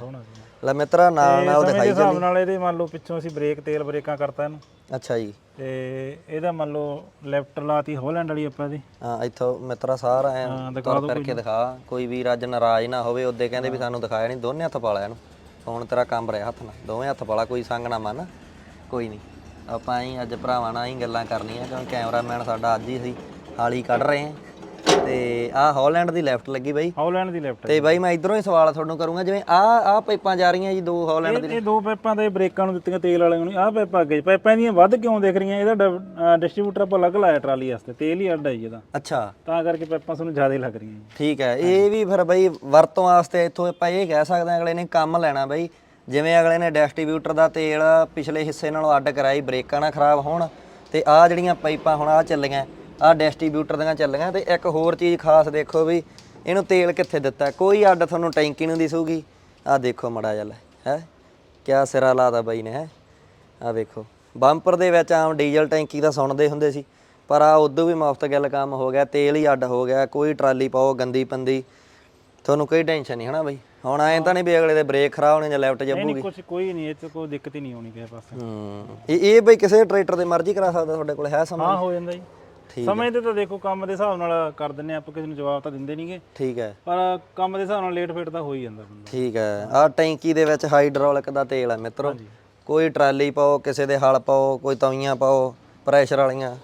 ਲੈ ਮਿੱਤਰਾ ਨਾਲ ਨਾਲ ਦਿਖਾਈ ਹਿਸਾਬ ਨਾਲ ਇਹਦੇ ਮੰਨ ਲਓ ਪਿੱਛੋਂ ਅਸੀਂ ਬ੍ਰੇਕ ਤੇਲ ਬ੍ਰੇਕਾਂ ਕਰਤਾ ਇਹਨੂੰ। ਅੱਛਾ ਜੀ। ਤੇ ਇਹਦਾ ਮੰਨ ਲਓ ਲੈਫਟ ਲਾਤੀ ਹੋਲੈਂਡ ਵਾਲੀ ਆਪਾਂ ਦੀ ਹਾਂ ਇੱਥੋਂ ਮਿੱਤਰਾ ਸਾਰਾ ਐ ਹਾਂ, ਤੁਰ ਫਿਰ ਕੇ ਦਿਖਾ। ਕੋਈ ਵੀਰ ਅੱਜ ਨਾਰਾਜ਼ ਨਾ ਹੋਵੇ ਉਹਦੇ ਕਹਿੰਦੇ ਵੀ ਸਾਨੂੰ ਦਿਖਾਇਆ ਨਹੀਂ ਦੋਨੇ ਹੱਥ ਪਾ ਲਿਆ ਇਹਨੂੰ। ਹੁਣ ਤੇਰਾ ਕੰਮ ਰਿਹਾ ਹੱਥ ਨਾਲ। ਦੋਵੇਂ ਹੱਥ ਪਾਲਾ ਕੋਈ ਸੰਗ ਨਾ ਮੰਨ। ਕੋਈ ਨਹੀਂ। ਆਪਾਂ ਹੀ ਅੱਜ ਭਰਾਵਾਂ ਨਾਲ ਹੀ ਗੱਲਾਂ ਕਰਨੀਆਂ ਕਿਉਂਕਿ ਕੈਮਰਾਮੈਨ ਸਾਡਾ ਅੱਜ ਹੀ ਸੀ ਹਾਲੀ ਕੱਢ ਰਹੇ ਆ ਤੇ ਆਹ ਹਾਲੈਂਡ ਦੀ ਲੈਫਟ ਲੱਗੀ ਬਾਈ। ਹੋਲੈਂਡ ਦੀ ਲੈਫਟ ਤੇ ਬਾਈ ਮੈਂ ਇਧਰੋਂ ਹੀ ਸਵਾਲ ਤੁਹਾਨੂੰ ਕਰੂੰਗਾ ਜਿਵੇਂ ਆ ਆ ਪਾਈਪਾਂ ਜਾ ਰਹੀਆਂ ਜੀ ਦੋ ਹਾਲੈਂਡ ਇਹ ਇਹ ਦੋ ਪਾਈਪਾਂ ਦੇ ਬ੍ਰੇਕਾਂ ਨੂੰ ਦਿੱਤੀਆਂ ਤੇਲ ਵਾਲਿਆਂ ਨੂੰ ਆਹ ਪਾਈਪਾਂ ਅੱਗੇ ਪਾਈਪਾਂ ਦੀਆਂ ਵੱਧ ਕਿਉਂ ਦਿਖ ਰਹੀਆਂ? ਇਹਦਾ ਡਿਸਟ੍ਰੀਬਿਊਟਰ ਆਪਾਂ ਅਲੱਗ ਲਾਇਆ ਟਰਾਲੀ ਵਾਸਤੇ ਤੇਲ ਹੀ ਅੱਡ ਹੈ ਜੀ ਇਹਦਾ। ਅੱਛਾ। ਤਾਂ ਕਰਕੇ ਪਾਈਪਾਂ ਸਾਨੂੰ ਜ਼ਿਆਦਾ ਲੱਗ ਰਹੀਆਂ ਠੀਕ ਹੈ ਇਹ ਵੀ ਫਿਰ ਬਈ ਵਰਤੋਂ ਵਾਸਤੇ ਇੱਥੋਂ ਆਪਾਂ ਇਹ ਕਹਿ ਸਕਦੇ ਹਾਂ ਅਗਲੇ ਨੇ ਕੰਮ ਲੈਣਾ ਬਈ। ਜਿਵੇਂ ਅਗਲੇ ਨੇ ਡਿਸਟ੍ਰੀਬਿਊਟਰ ਦਾ ਤੇਲ ਪਿਛਲੇ ਹਿੱਸੇ ਨਾਲੋਂ ਅੱਡ ਕਰਾਈ ਬ੍ਰੇਕਾਂ ਨਾ ਖਰਾਬ ਹੋਣ ਤੇ ਆ ਜਿਹੜੀਆਂ ਪਾਈਪਾਂ ਹੁਣ ਆ ਚੱਲੀਆਂ ਆ ਡਿਸਟ੍ਰੀਬਿਊਟਰ ਦੀਆਂ ਚੱਲੀਆਂ ਤੇ ਇੱਕ ਹੋਰ ਚੀਜ਼ ਖਾਸ ਦੇਖੋ ਵੀ ਇਹਨੂੰ ਤੇਲ ਕਿੱਥੇ ਦਿੱਤਾ? ਕੋਈ ਅੱਡ ਤੁਹਾਨੂੰ ਟੈਂਕੀ ਨੂੰ ਦਿਸੂਗੀ। ਆ ਦੇਖੋ ਮੜਾ ਜਲ ਹੈ? ਕਿਆ ਸਿਰਾ ਲਾਦਾ ਬਾਈ ਨੇ ਹੈ? ਆ ਵੇਖੋ। ਬੰਪਰ ਦੇ ਵਿੱਚ ਆਮ ਡੀਜ਼ਲ ਟੈਂਕੀ ਦਾ ਸੁਣਦੇ ਹੁੰਦੇ ਸੀ ਪਰ ਆ ਉਦੋਂ ਵੀ ਮੁਫਤ ਗੱਲ ਕੰਮ ਹੋ ਗਿਆ ਤੇਲ ਹੀ ਅੱਡ ਹੋ ਗਿਆ ਕੋਈ ਟਰਾਲੀ ਪਾਓ ਗੰਦੀ ਪੰਦੀ ਤੁਹਾਨੂੰ ਕੋਈ ਟੈਨਸ਼ਨ ਨਹੀਂ ਹਨਾ ਬਈ? ਹੁਣ ਐਂ ਤਾਂ ਨਹੀਂ ਵੀ ਅਗਲੇ ਦੇ ਬ੍ਰੇਕ ਖਰਾਬ ਹੋਣੇ ਜਾਂ ਲੈਫਟ ਨਹੀਂ ਨਹੀਂ ਕੁਝ ਕੋਈ ਨਹੀਂ ਇਹ 'ਚ ਕੋਈ ਦਿੱਕਤ ਹੀ ਨਹੀਂ ਆਉਣੀ ਕਿਸੇ ਪਾਸੇ। ਹੂੰ ਇਹ ਇਹ ਬਈ ਕਿਸੇ ਟਰੈਕਟਰ ਦੇ ਮਰਜ਼ੀ ਕਰਾ ਸਕਦਾ ਤੁਹਾਡੇ ਕੋਲ ਹੈ ਸਮਾਂ? ਹਾਂ ਹੋ ਜਾਂਦਾ ਜੀ। ਠੀਕ ਸਮੇਂ ਤੇ ਤਾਂ ਦੇਖੋ ਕੰਮ ਦੇ ਹਿਸਾਬ ਨਾਲ ਕਰ ਦਿੰਨੇ ਆਪਾਂ ਕਿਸੇ ਨੂੰ ਜਵਾਬ ਤਾਂ ਦਿੰਦੇ ਨਹੀਂਗੇ ਠੀਕ ਹੈ। ਪਰ ਕੰਮ ਦੇ ਹਿਸਾਬ ਨਾਲ ਲੇਟ ਫੇਟ ਤਾਂ ਹੋ ਹੀ ਜਾਂਦਾ ਬੰਦਾ। ਠੀਕ ਹੈ। ਆ ਟੈਂਕੀ ਦੇ ਵਿੱਚ ਹਾਈਡ੍ਰੋਲਿਕ ਦਾ ਤੇਲ ਹੈ ਮਿੱਤਰੋ। ਕੋਈ ਟਰਾਲੀ ਪਾਓ ਕਿਸੇ ਦੇ ਹਲ ਪਾਓ ਕੋਈ ਤਵੀਆਂ ਪਾਓ ਪ੍ਰੈਸ਼ਰ ਵਾਲੀਆਂ।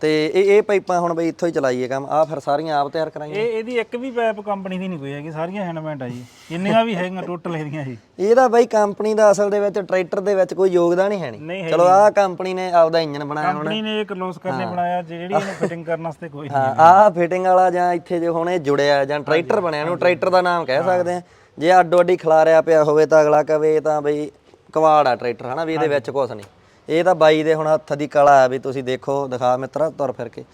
ਤੇ ਇਹ ਇਹ ਪਾਈਪਾਂ ਹੁਣ ਬਈ ਇੱਥੋਂ ਹੀ ਚਲਾਈਏ ਕੰਮ। ਆ ਫਿਰ ਸਾਰੀਆਂ ਆਪ ਤਿਆਰ ਕਰਾਈਆਂ। ਇਹ ਇਹਦੀ ਇੱਕ ਵੀ ਪਾਈਪ ਕੰਪਨੀ ਦੀ ਨਹੀਂ ਕੋਈ ਹੈਗੀ ਸਾਰੀਆਂ ਹੈਂਡਮੇਡ ਆ ਜੀ। ਜਿੰਨੀਆਂ ਵੀ ਹੈਗੀਆਂ ਟੋਟਲ ਇਹਦੀਆਂ ਜੀ। ਇਹਦਾ ਬਈ ਕੰਪਨੀ ਦਾ ਅਸਲ ਦੇ ਵਿੱਚ ਟਰੈਕਟਰ ਦੇ ਵਿੱਚ ਕੋਈ ਯੋਗਦਾਨ ਹੀ ਹੈ ਨਹੀਂ। ਚਲੋ ਆਹ ਕੰਪਨੀ ਨੇ ਆਪਦਾ ਇੰਜਨ ਬਣਾਇਆ ਹੋਣਾ। ਕੰਪਨੀ ਨੇ ਇਹ ਕਲੋਸ ਕਰਨੇ ਬਣਾਇਆ ਜਿਹੜੀ ਇਹਨੂੰ ਫਿਟਿੰਗ ਕਰਨ ਵਾਸਤੇ ਕੋਈ ਨਹੀਂ ਆਹ ਫਿਟਿੰਗ ਵਾਲਾ ਜਾਂ ਇੱਥੇ ਜੇ ਹੁਣ ਇਹ ਜੁੜਿਆ ਜਾਂ ਟਰੈਕਟਰ ਬਣਿਆ ਨੂੰ ਟਰੈਕਟਰ ਦਾ ਨਾਮ ਕਹਿ ਸਕਦੇ ਆ ਜੇ ਅੱਡੋ ਅੱਡੀ ਖਿਲਾਰਿਆ ਪਿਆ ਹੋਵੇ ਤਾਂ ਅਗਲਾ ਕਵੇ ਤਾਂ ਬਈ ਕਵਾੜ ਆ ਟਰੈਕਟਰ ਹਨਾ ਵੀ ਇਹਦੇ ਵਿੱਚ ਕੁਝ ਨਹੀਂ। ਇਹ ਤਾਂ ਬਾਈ ਦੇ ਹੁਣ ਹੱਥ ਦੀ ਕਲਾ ਆ ਵੀ ਤੁਸੀਂ ਦੇਖੋ ਦਿਖਾ ਮਿੱਤਰਾ ਤੁਰ ਫਿਰ ਕੇ।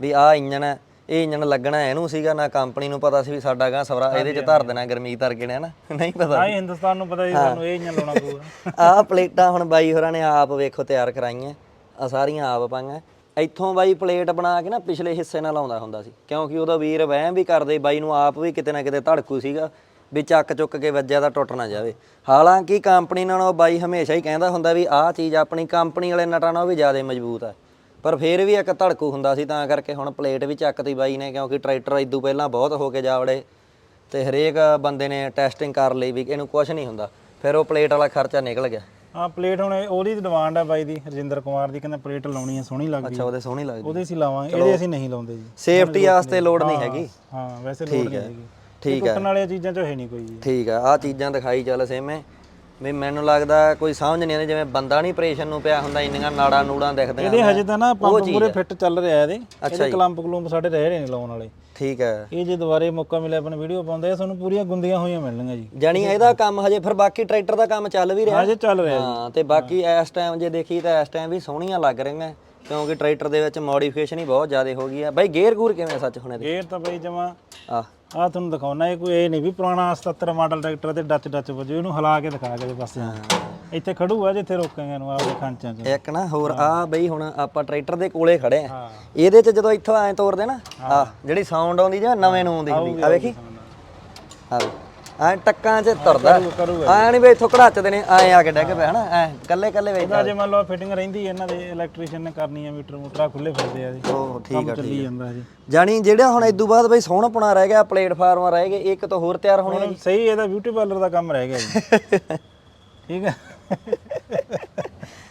ਵੀ ਆਹ ਇੰਜਨ ਹੈ ਇਹ ਇੰਜਨ ਲੱਗਣਾ ਇਹਨੂੰ ਸੀਗਾ ਨਾ ਕੰਪਨੀ ਨੂੰ ਪਤਾ ਸੀ ਵੀ ਸਾਡਾ ਗਾਂ ਸਵਰਾ ਇਹਦੇ ਚ ਧਰ ਦੇਣਾ ਗਰਮੀ ਧਰ ਕੇ ਨੇ? ਹਨਾ (laughs) ਨਹੀਂ ਪਤਾ ਹਾਂ ਇਹ ਹਿੰਦੁਸਤਾਨ ਨੂੰ ਪਤਾ ਜੀ ਸਾਨੂੰ ਇਹ ਇੰਜਨ ਲਾਉਣਾ ਪਊਗਾ। (laughs) ਆਹ ਪਲੇਟਾਂ ਹੁਣ ਬਾਈ ਹੋਰਾਂ ਨੇ ਆਪ ਵੇਖੋ ਤਿਆਰ ਕਰਾਈਆਂ। ਆ ਸਾਰੀਆਂ ਆਪ ਪਾਈਆਂ। ਇੱਥੋਂ ਬਾਈ ਪਲੇਟ ਬਣਾ ਕੇ ਨਾ ਪਿਛਲੇ ਹਿੱਸੇ ਨਾਲ ਆਉਂਦਾ ਹੁੰਦਾ ਸੀ। ਕਿਉਂਕਿ ਉਹਦਾ ਵੀਰ ਵਹਿਮ ਵੀ ਕਰਦੇ ਬਾਈ ਨੂੰ ਆਪ ਵੀ ਕਿਤੇ ਨਾ ਕਿਤੇ ਧੜਕੂ ਸੀਗਾ। ਵੀ ਚੱਕ ਚੁੱਕ ਕੇ ਵੱਜਿਆ ਤਾਂ ਟੁੱਟ ਨਾ ਜਾਵੇ। ਹਾਲਾਂਕਿ ਕੰਪਨੀ ਨਾਲੋਂ ਬਾਈ ਹਮੇਸ਼ਾ ਹੀ ਕਹਿੰਦਾ ਹੁੰਦਾ ਵੀ ਆਹ ਚੀਜ਼ ਆਪਣੀ ਕੰਪਨੀ ਵਾਲੇ ਨਟਾਂ ਨਾਲੋਂ ਵੀ ਜ਼ਿਆਦਾ ਮਜ਼ਬੂਤ ਹੈ ਪਰ ਫੇਰ ਵੀ ਇੱਕ ਧੜਕੂ ਹੁੰਦਾ ਸੀ ਤਾਂ ਕਰਕੇ ਹੁਣ ਪਲੇਟ ਵੀ ਚੱਕਤੀ ਬਾਈ ਨੇ ਕਿਉਂਕਿ ਟਰੈਕਟਰ ਇਦੋਂ ਪਹਿਲਾਂ ਬਹੁਤ ਹੋ ਕੇ ਜਾਵੜੇ ਤੇ ਹਰੇਕ ਬੰਦੇ ਨੇ ਟੈਸਟਿੰਗ ਕਰ ਲਈ ਵੀ ਇਹਨੂੰ ਕੁਝ ਨਹੀਂ ਹੁੰਦਾ। ਫਿਰ ਉਹ ਪਲੇਟ ਵਾਲਾ ਖਰਚਾ ਨਿਕਲ ਗਿਆ। ਹਾਂ ਪਲੇਟ ਹੁਣ ਉਹਦੀ ਡਿਮਾਂਡ ਹੈ ਬਾਈ ਦੀ ਰਜਿੰਦਰ ਕੁਮਾਰ ਦੀ ਕਹਿੰਦਾ ਪਲੇਟ ਲਾਉਣੀ ਹੈ ਸੋਹਣੀ ਲੱਗਦੀ ਅੱਛਾ ਉਹਦੇ ਸੋਹਣੀ ਲੱਗਦੀ ਉਹਦੇ ਅਸੀਂ ਲਾਵਾਂਗੇ ਇਹਦੇ ਅਸੀਂ ਨਹੀਂ ਲਾਉਂਦੇ ਜੀ। ਸੇਫਟੀ ਵਾਸਤੇ ਲੋਡ ਨਹੀਂ ਹੈਗੀ। ਹਾਂ ਵੈਸੇ ਲੋੜ ਨਹੀਂ ਹੈਗੀ। ਠੀਕ ਟੁੱਟਣ ਵਾਲੀਆਂ ਚੀਜ਼ਾਂ 'ਚ ਹੈ ਨਹੀਂ ਕੋਈ ਠੀਕ ਆ ਆ ਚੀਜ਼ਾਂ ਦਿਖਾਈ ਚੱਲ ਸੇਮੇ ਵੀ ਮੈਨੂੰ ਲੱਗਦਾ ਕੋਈ ਸਮਝ ਨਹੀਂ ਆਉਂਦੀ ਜਿਵੇਂ ਬੰਦਾ ਨਹੀਂ ਆਪਰੇਸ਼ਨ ਨੂੰ ਪਿਆ ਹੁੰਦਾ ਇੰਨੀਆਂ ਨਾੜਾਂ ਨੂੜਾਂ ਦਿਖਦੀਆਂ ਇਹਦੇ ਹਜੇ ਤਾਂ ਨਾ ਪੰਪ ਪੂਰੇ ਫਿੱਟ ਚੱਲ ਰਿਹਾ ਇਹਦੇ। ਇਹਦੇ ਕਲੰਪ ਕਲੂੰਪ ਸਾਡੇ ਰਹਿ ਰਹੇ ਨੇ ਲਾਉਣ ਵਾਲੇ। ਠੀਕ ਹੈ ਇਹ ਜੇ ਦੁਬਾਰੇ ਮੌਕਾ ਮਿਲਿਆ ਆਪਣੀ ਵੀਡੀਓ ਪਾਉਂਦੇ ਆ ਸਾਨੂੰ ਪੂਰੀਆਂ ਗੁੰਦੀਆਂ ਹੋਈਆਂ ਮਿਲਣਗੀਆਂ ਜੀ। ਜਾਣੀ ਇਹਦਾ ਕੰਮ ਹਜੇ ਫਿਰ ਬਾਕੀ ਟਰੈਕਟਰ ਦਾ ਕੰਮ ਚੱਲ ਵੀ ਰਿਹਾ। ਹਜੇ ਚੱਲ ਰਿਹਾ ਹਾਂ ਤੇ ਬਾਕੀ ਇਸ ਟਾਈਮ ਜੇ ਦੇਖੀ ਤਾਂ ਇਸ ਟਾਈਮ ਵੀ ਸੋਹਣੀਆਂ ਲੱਗ ਰਹੀਆਂ ਕਿਉਂਕਿ ਟਰੈਕਟਰ ਦੇ ਵਿੱਚ ਮੋਡੀਫਿਕੇਸ਼ਨ ਹੀ ਬਹੁਤ ਜ਼ਿਆਦਾ ਹੋ ਗਈ ਆ। ਬਾਈ ਗੇਅਰ ਗੂਰ ਕਿਵੇਂ ਸੱਚ ਹੁਣ ਇਹਦੇ ਗੇਅਰ ਤਾਂ ਬਈ ਜਮਾ ਆ ਆ ਤੁਹਾਨੂੰ ਦਿਖਾਉਣਾ ਇਹ ਕੋਈ ਇਹ ਨਹੀਂ ਵੀ ਪੁਰਾਣਾ 77 ਮਾਡਲ ਟਰੈਕਟਰ ਤੇ ਡੱਚ ਡੱਚ ਵਜੋ ਇਹਨੂੰ ਹਿਲਾ ਕੇ ਦਿਖਾ ਕੇ ਪਾਸੇ ਇੱਥੇ ਖੜੂ ਆ ਜਿੱਥੇ ਰੋਕਾਂਗੇ ਇਹਨੂੰ ਆਪਦੇ ਖਾਂਚਾਂ 'ਚ। ਇੱਕ ਨਾ ਹੋਰ ਆ ਬਈ ਹੁਣ ਆਪਾਂ ਟਰੈਕਟਰ ਦੇ ਕੋਲੇ ਖੜੇ ਆ। ਇਹਦੇ ਚ ਜਦੋਂ ਇੱਥੋਂ ਐਂ ਤੋਰਦੇ ਨਾ ਆ ਜਿਹੜੀ ਸਾਊਂਡ ਆਉਂਦੀ ਜਾਂ ਨਵੇਂ ਨੂੰ ਆਉਂਦੀ ਹੁੰਦੀ। ਆ ਵੇਖੀ। ਆ ਐ ਟੱਕਾਂ 'ਚ ਤੁਰਦਾ। ਕਰੂਗਾ ਐ ਨਹੀਂ ਵੀ ਇੱਥੋਂ ਘੜਾਚਦੇ ਨੇ ਐ ਆ ਕੇ ਡਿੱਗ ਪਿਆ ਹਨਾ? ਐ ਕੱਲੇ ਕੱਲੇ ਵੇਚ ਜੇ ਮੰਨ ਲਓ ਫਿਟਿੰਗ ਰਹਿੰਦੀ ਇਹਨਾਂ ਦੇ ਇਲੈਕਟ੍ਰੀਸ਼ੀਅਨ ਨੇ ਕਰਨੀ ਹੈ ਮੀਟਰ ਮੂਟਰਾ ਖੁੱਲੇ ਫਿਰਦੇ ਆ ਜੀ। ਉਹ ਠੀਕ ਆ ਚੱਲੀ ਜਾਂਦਾ ਜੀ। ਜਾਣੀ ਜਿਹੜਾ ਹੁਣ ਇਦੋਂ ਬਾਅਦ ਬਈ ਸੋਹਣਪਣਾ ਰਹਿ ਗਿਆ ਪਲੇਟਫਾਰਮ ਰਹਿ ਗਏ ਇੱਕ ਤਾਂ ਹੋਰ ਤਿਆਰ ਹੋਣੇ ਸਹੀ ਇਹਦਾ ਬਿਊਟੀ ਪਾਰਲਰ ਦਾ ਕੰਮ ਰਹਿ ਗਿਆ ਜੀ। (laughs) ਠੀਕ ਹੈ।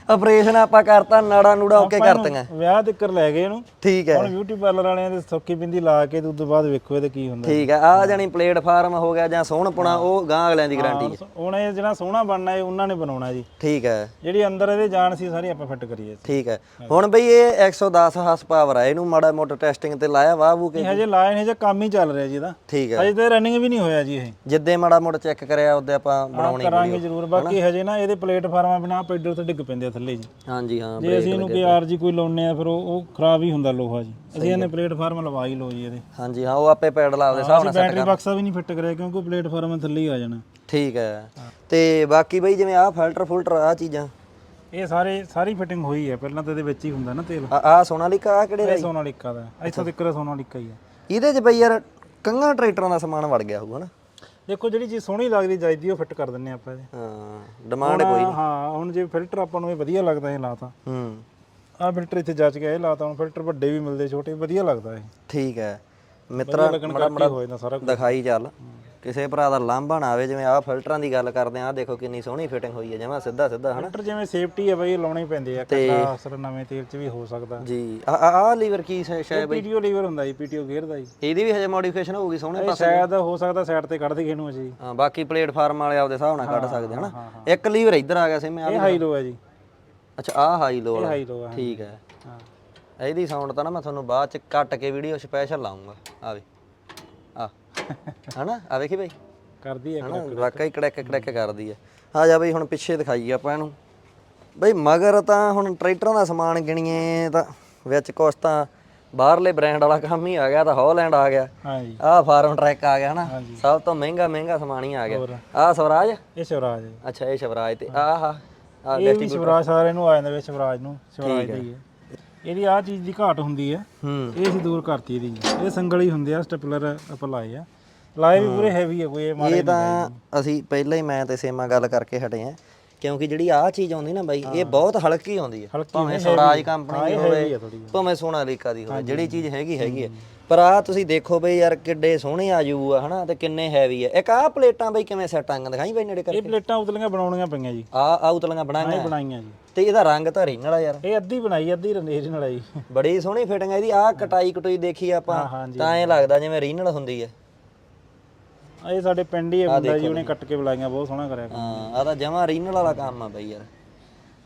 ਆਪਰੇਸ਼ਨ ਆਪਾਂ ਕਰਤਾ ਨਾੜਾ ਨੂੜਾ ਓਕੇ ਕਰਤੀਆਂ। ਵਿਆਹ ਤੱਕਰ ਲੈ ਗਏ ਇਹਨੂੰ। ਠੀਕ ਹੈ। ਹੁਣ ਬਿਊਟੀ ਪਾਰਲਰ ਵਾਲਿਆਂ ਦੇ ਸੌਕੀ ਬਿੰਦੀ ਲਾ ਕੇ ਤੇ ਉਸ ਤੋਂ ਬਾਅਦ ਵੇਖੋ ਇਹਦੇ ਕੀ ਹੁੰਦਾ। ਠੀਕ ਹੈ ਆ ਜਾਣੀ ਪਲੇਟਫਾਰਮ ਹੋ ਗਿਆ ਜਾਂ ਸੋਹਣਪਣਾ ਉਹ ਗਾਂ ਅਗਲਿਆਂ ਦੀ ਗਾਰੰਟੀ ਹੈ। ਹੁਣ ਇਹ ਜਿਹੜਾ ਸੋਹਣਾ ਬਣਨਾ ਹੈ ਉਹਨਾਂ ਨੇ ਬਣਾਉਣਾ ਜੀ। ਠੀਕ ਹੈ। ਜਿਹੜੀ ਅੰਦਰ ਇਹਦੇ ਜਾਣ ਸੀ ਸਾਰੀ ਆਪਾਂ ਫਿੱਟ ਕਰੀਏ ਠੀਕ ਹੈ। ਹੁਣ ਬਈ ਇਹ 110 ਹਾਰਸ ਪਾਵਰ ਹੈ ਇਹਨੂੰ ਮਾੜਾ ਮੋਟਾ ਟੈਸਟਿੰਗ ਤੇ ਲਾਇਆ ਵਾਹ ਵੂ ਕੇ। ਇਹ ਹਜੇ ਲਾਇਆ ਨਹੀਂ ਜੇ ਕੰਮ ਹੀ ਚੱਲ ਰਿਹਾ ਜੀ ਇਹਦਾ। ਠੀਕ ਹੈ। ਹਜੇ ਤੇ ਰਨਿੰਗ ਵੀ ਨਹੀਂ ਹੋਇਆ ਜੀ ਇਹ। ਜਿੱਦੇ ਮਾੜਾ ਮੋਟਾ ਚੈੱਕ ਕਰਿਆ ਉਹਦੇ ਆਪਾਂ ਬਣਾਉਣੀ ਕਰਾਂਗੇ ਜ਼ਰੂਰ। ਬਾਕੀ ਹਜੇ ਨਾ ਇਹਦੇ ਪਲੇਟਫਾਰਮਾਂ ਬਿਨਾ ਪੈਡਲ ਤੇ ਡਿੱਗ ਪੈਂਦੇ ਆ ਥੱਲੇ ਜੀ। ਹਾਂਜੀ ਹਾਂ ਜੇ ਅਸੀਂ ਇਹਨੂੰ ਕੋਈ ਆਰਜੀ ਕੋਈ ਲਾਉਨੇ ਆ ਫਿਰ ਉਹ ਉਹ ਖਰਾਬ ਹੀ ਹੁੰਦਾ ਲੋਹਾ ਜੀ। ਅਸੀਂ ਇਹਨੇ ਪਲੇਟਫਾਰਮ ਲਵਾ ਹੀ ਲਓ ਜੀ ਇਹਦੇ। ਹਾਂਜੀ ਹਾਂ ਉਹ ਆਪੇ ਪੈਡਲ ਆਪਦੇ ਹਿਸਾਬ ਨਾਲ ਅਸੀਂ ਬੈਟਰੀ ਬਕਸਾ ਵੀ ਨਹੀਂ ਫਿੱਟ ਕਰਿਆ ਕਿਉਂਕਿ ਪਲੇਟਫਾਰਮ ਥੱਲੇ ਹੀ ਆ ਜਾਣਾ। ਠੀਕ ਹੈ। ਤੇ ਬਾਕੀ ਬਈ ਜਿਵੇਂ ਆਹ ਫਿਲਟਰ ਫੁਲਟਰ ਆ ਚੀਜ਼ਾਂ? ਇਹ ਸਾਰੇ ਸਾਰੀ ਫਿਟਿੰਗ ਹੋਈ ਹੈ। ਪਹਿਲਾਂ ਤਾਂ ਇਹਦੇ ਵਿੱਚ ਹੀ ਹੁੰਦਾ ਨਾ ਤੇਲ। ਆ ਆਹ ਸੋਨਾਲੀਕਾ ਆ ਕਿਹੜੇ ਇਹ ਸੋਨਾਲੀਕਾ ਦਾ। ਇੱਥੋਂ ਤੱਕ ਸੋਨਾਲੀਕਾ ਹੀ ਆ ਇਹਦੇ 'ਚ ਬਈ ਯਾਰ ਕੰਗਾ ਟਰੈਕਟਰਾਂ ਦਾ ਸਮਾਨ ਵੜ ਗਿਆ ਹੋਊਗਾ ਨਾ ਦੇਖੋ ਜਿਹੜੀ ਚੀਜ਼ ਸੋਹਣੀ ਲੱਗਦੀ ਜਾਈਦੀ ਉਹ ਫਿੱਟ ਕਰ ਦਿੰਨੇ ਆਪਾਂ ਇਹਦੇ। ਹਾਂ ਡਿਮਾਂਡ ਕੋਈ ਹੁਣ, ਹਾਂ ਹੁਣ ਜੇ ਫਿਲਟਰ ਆਪਾਂ ਨੂੰ ਇਹ ਵਧੀਆ ਲੱਗਦਾ ਇਹ ਲਾਤਾ ਹੂੰ। ਆਹ ਫਿਲਟਰ ਇੱਥੇ ਜੱਜ ਗਿਆ ਇਹ ਲਾਤਾ ਹੁਣ ਫਿਲਟਰ ਵੱਡੇ ਵੀ ਮਿਲਦੇ ਛੋਟੇ ਵਧੀਆ ਲੱਗਦਾ ਇਹ। ਠੀਕ ਹੈ। ਮਿੱਤਰਾ ਮੜਾ ਕਰਕੇ ਹੋ ਜਾਂਦਾ ਸਾਰਾ ਕੁਝ ਦਿਖਾਈ ਚੱਲ। ਕਿਸੇ ਭਰਾ ਦਾ ਲਾਂਭਾ ਨਾ ਆਵੇ ਜਿਵੇਂ ਆਹ ਫਿਲਟਰਾਂ ਦੀ ਗੱਲ ਕਰਦੇ ਆ ਆਹ ਦੇਖੋ ਕਿੰਨੀ ਸੋਹਣੀ ਫਿਟਿੰਗ ਹੋਈ ਹੈ ਜਮਾ ਸਿੱਧਾ ਸਿੱਧਾ ਹਨਾ? ਫਿਲਟਰ ਜਿਵੇਂ ਸੇਫਟੀ ਹੈ ਬਈ ਲਾਉਣੇ ਪੈਂਦੇ ਆ ਕੱਲਾ ਅਸਰ ਨਵੇਂ ਤੇਲ 'ਚ ਵੀ ਹੋ ਸਕਦਾ। ਜੀ ਆ ਆ ਲੀਵਰ ਕੀ ਸ਼ਾਇਦ ਬਈ? ਪੀਟੀਓ ਲੀਵਰ ਹੁੰਦਾ ਜੀ ਪੀਟੀਓ ਗੇਅਰ ਦਾ ਜੀ। ਇਹਦੀ ਵੀ ਹਜੇ ਮੋਡੀਫਿਕੇਸ਼ਨ ਹੋਊਗੀ ਸੋਹਣੇ ਪਾਸੇ ਸ਼ਾਇਦ ਹੋ ਸਕਦਾ ਸਾਈਡ ਤੇ ਕੱਢ ਦੇ ਇਹਨੂੰ ਜੀ ਹਾਂ ਬਾਕੀ ਪਲੇਟਫਾਰਮ ਵਾਲੇ ਆਪਦੇ ਹਿਸਾਬ ਨਾਲ ਕੱਢ ਸਕਦੇ ਹਨਾ? ਇੱਕ ਲੀਵਰ ਇੱਧਰ ਆ ਗਿਆ ਸੀ ਮੈਂ ਇਹ ਹਾਈ ਲੋ ਹੈ ਜੀ। ਅੱਛਾ ਆਹ ਹਾਈ ਲੋ ਵਾਲਾ। ਠੀਕ ਹੈ। ਹਾਂ। ਇਹਦੀ ਸਾਊਂਡ ਤਾਂ ਨਾ ਮੈਂ ਤੁਹਾਨੂੰ ਬਾਅਦ ਚ ਕੱਟ ਕੇ ਵੀਡੀਓ ਸਪੈਸ਼ਲ ਲਾਉਂਗਾ। ਆਵੇ ਆ ਹਨਾ? ਆ ਵੇਖੀ ਬਈ। ਕਰਦੀ ਹੈ ਹਨਾ? ਵਾਕਈ ਕੜਕ ਕੜਕ ਕਰਦੀ ਆ ਆ ਜਾ ਬਈ ਹੁਣ ਪਿੱਛੇ ਦਿਖਾਈਏ ਆਪਾਂ ਇਹਨੂੰ। ਬਈ ਮਗਰ ਤਾਂ ਹੁਣ ਟਰੈਕਟਰਾਂ ਦਾ ਸਮਾਨ ਗਿਣੀਏ ਤਾਂ ਵਿੱਚ ਕੁਛ ਤਾਂ ਬਾਹਰਲੇ ਬ੍ਰਾਂਡ ਵਾਲਾ ਕੰਮ ਹੀ ਆ ਗਿਆ ਤਾਂ ਹੌਲੈਂਡ ਆ ਗਿਆ। ਹਾਂ ਜੀ ਆਹ ਫਾਰਮ ਟਰੈਕ ਆ ਗਿਆ ਹਨਾ? ਹਾਂਜੀ। ਸਭ ਤੋਂ ਮਹਿੰਗਾ ਮਹਿੰਗਾ ਸਮਾਨ ਹੀ ਆ ਗਿਆ। ਆਹ ਸਵਰਾਜ? ਇਹ ਸ਼ਿਵਰਾਜ ਹੈ। ਅੱਛਾ ਇਹ ਸ਼ਵਰਾਜ ਤੇ। ਆਹ ਆ ਇਹ ਵੀ ਸ਼ਿਵਰਾਜ ਸਾਰਿਆਂ ਨੂੰ ਆ ਜਾਂਦਾ ਵਿੱਚ ਸ਼ਿਵਰਾਜ ਨੂੰ ਸ਼ਿਵਰਾਜ ਦਾ ਹੀ। ਹੈ ਇਹਦੀ ਆਹ ਚੀਜ਼ ਦੀ ਘਾਟ ਹੁੰਦੀ ਹੈ। ਹੂੰ। ਇਹ ਅਸੀਂ ਦੂਰ ਕਰਤੀ ਇਹਦੀ। ਇਹ ਸੰਗਲ ਹੀ ਹੁੰਦੇ ਆ ਸਟੈਪਲਰ ਆਪਾਂ ਲਾਏ ਆ। ਲਾਏ ਵੀ ਪੂਰੇ ਹੈਵੀ ਆ ਕੋਈ ਇਹ ਮਾੜੇ ਇਹ ਤਾਂ ਅਸੀਂ ਪਹਿਲਾਂ ਹੀ ਮੈਂ ਤੇ ਸੇਮਾ ਗੱਲ ਕਰਕੇ ਹਟੇ ਆ ਕਿਉਂਕਿ ਜਿਹੜੀ ਆਹ ਚੀਜ਼ ਆਉਂਦੀ ਨਾ ਬਾਈ ਇਹ ਬਹੁਤ ਹਲਕੀ ਆਉਂਦੀ ਹੈ ਭਾਵੇਂ ਸਵਰਾਜ ਕੰਪਨੀ ਦੀ ਹੋਵੇ ਆ ਭਾਵੇਂ ਸੋਨਾਲੀਕਾ ਦੀ ਹੋਵੇ ਜਿਹੜੀ ਚੀਜ਼ ਹੈਗੀ ਹੈਗੀ ਹੈ। ਪਰ ਆ ਤੁਸੀਂ ਦੇਖੋ ਬਈ ਯਾਰ ਕਿੱਡੇ ਸੋਹਣੇ ਆਜੂ ਆ ਹਨਾ ਤੇ ਕਿੰਨੇ ਹੈਵੀ ਆ। ਇੱਕ ਆਹ ਪਲੇਟਾਂ ਬਈ ਕਿਵੇਂ ਸੈੱਟ ਆਂਗ ਦਿਖਾਈ ਬਈ ਨੇੜੇ ਕਰ ਇਹ ਪਲੇਟਾਂ ਉਤਲੀਆਂ ਬਣਾਉਣੀਆਂ ਪਈਆਂ ਜੀ। ਆ ਆ ਉਤਲੀਆਂ ਬਣਾਈਆਂ? ਬਣਾਈਆਂ ਜੀ। ਤੇ ਇਹਦਾ ਰੰਗ ਤਾਂ ਰੀਨਲ ਆ ਯਾਰ। ਇਹ ਅੱਧੀ ਬਣਾਈ ਅੱਧੀ ਰਨੇਜ ਨਾਲ ਆਈ ਬੜੀ ਸੋਹਣੀ ਫਿਟਿੰਗ ਆ ਇਹਦੀ। ਆ ਕਟਾਈ ਕਟੋਈ ਦੇਖੀ ਆਪਾਂ। ਤਾਂ ਐ ਲੱਗਦਾ ਜਿਵੇਂ ਰੀਨਲ ਹੁੰਦੀ ਹੈ ਇਹ ਸਾਡੇ ਪਿੰਡ ਹੀ ਆ ਮੁੰਡਾ ਜੀ ਉਹਨੇ ਕੱਟ ਕੇ ਬੁਲਾਈਆਂ ਬਹੁਤ ਸੋਹਣਾ ਕਰਿਆ ਹਾਂ ਆ ਤਾਂ ਜਮਾ ਰੀਨਲ ਵਾਲਾ ਕੰਮ ਆ ਬਈ ਯਾਰ।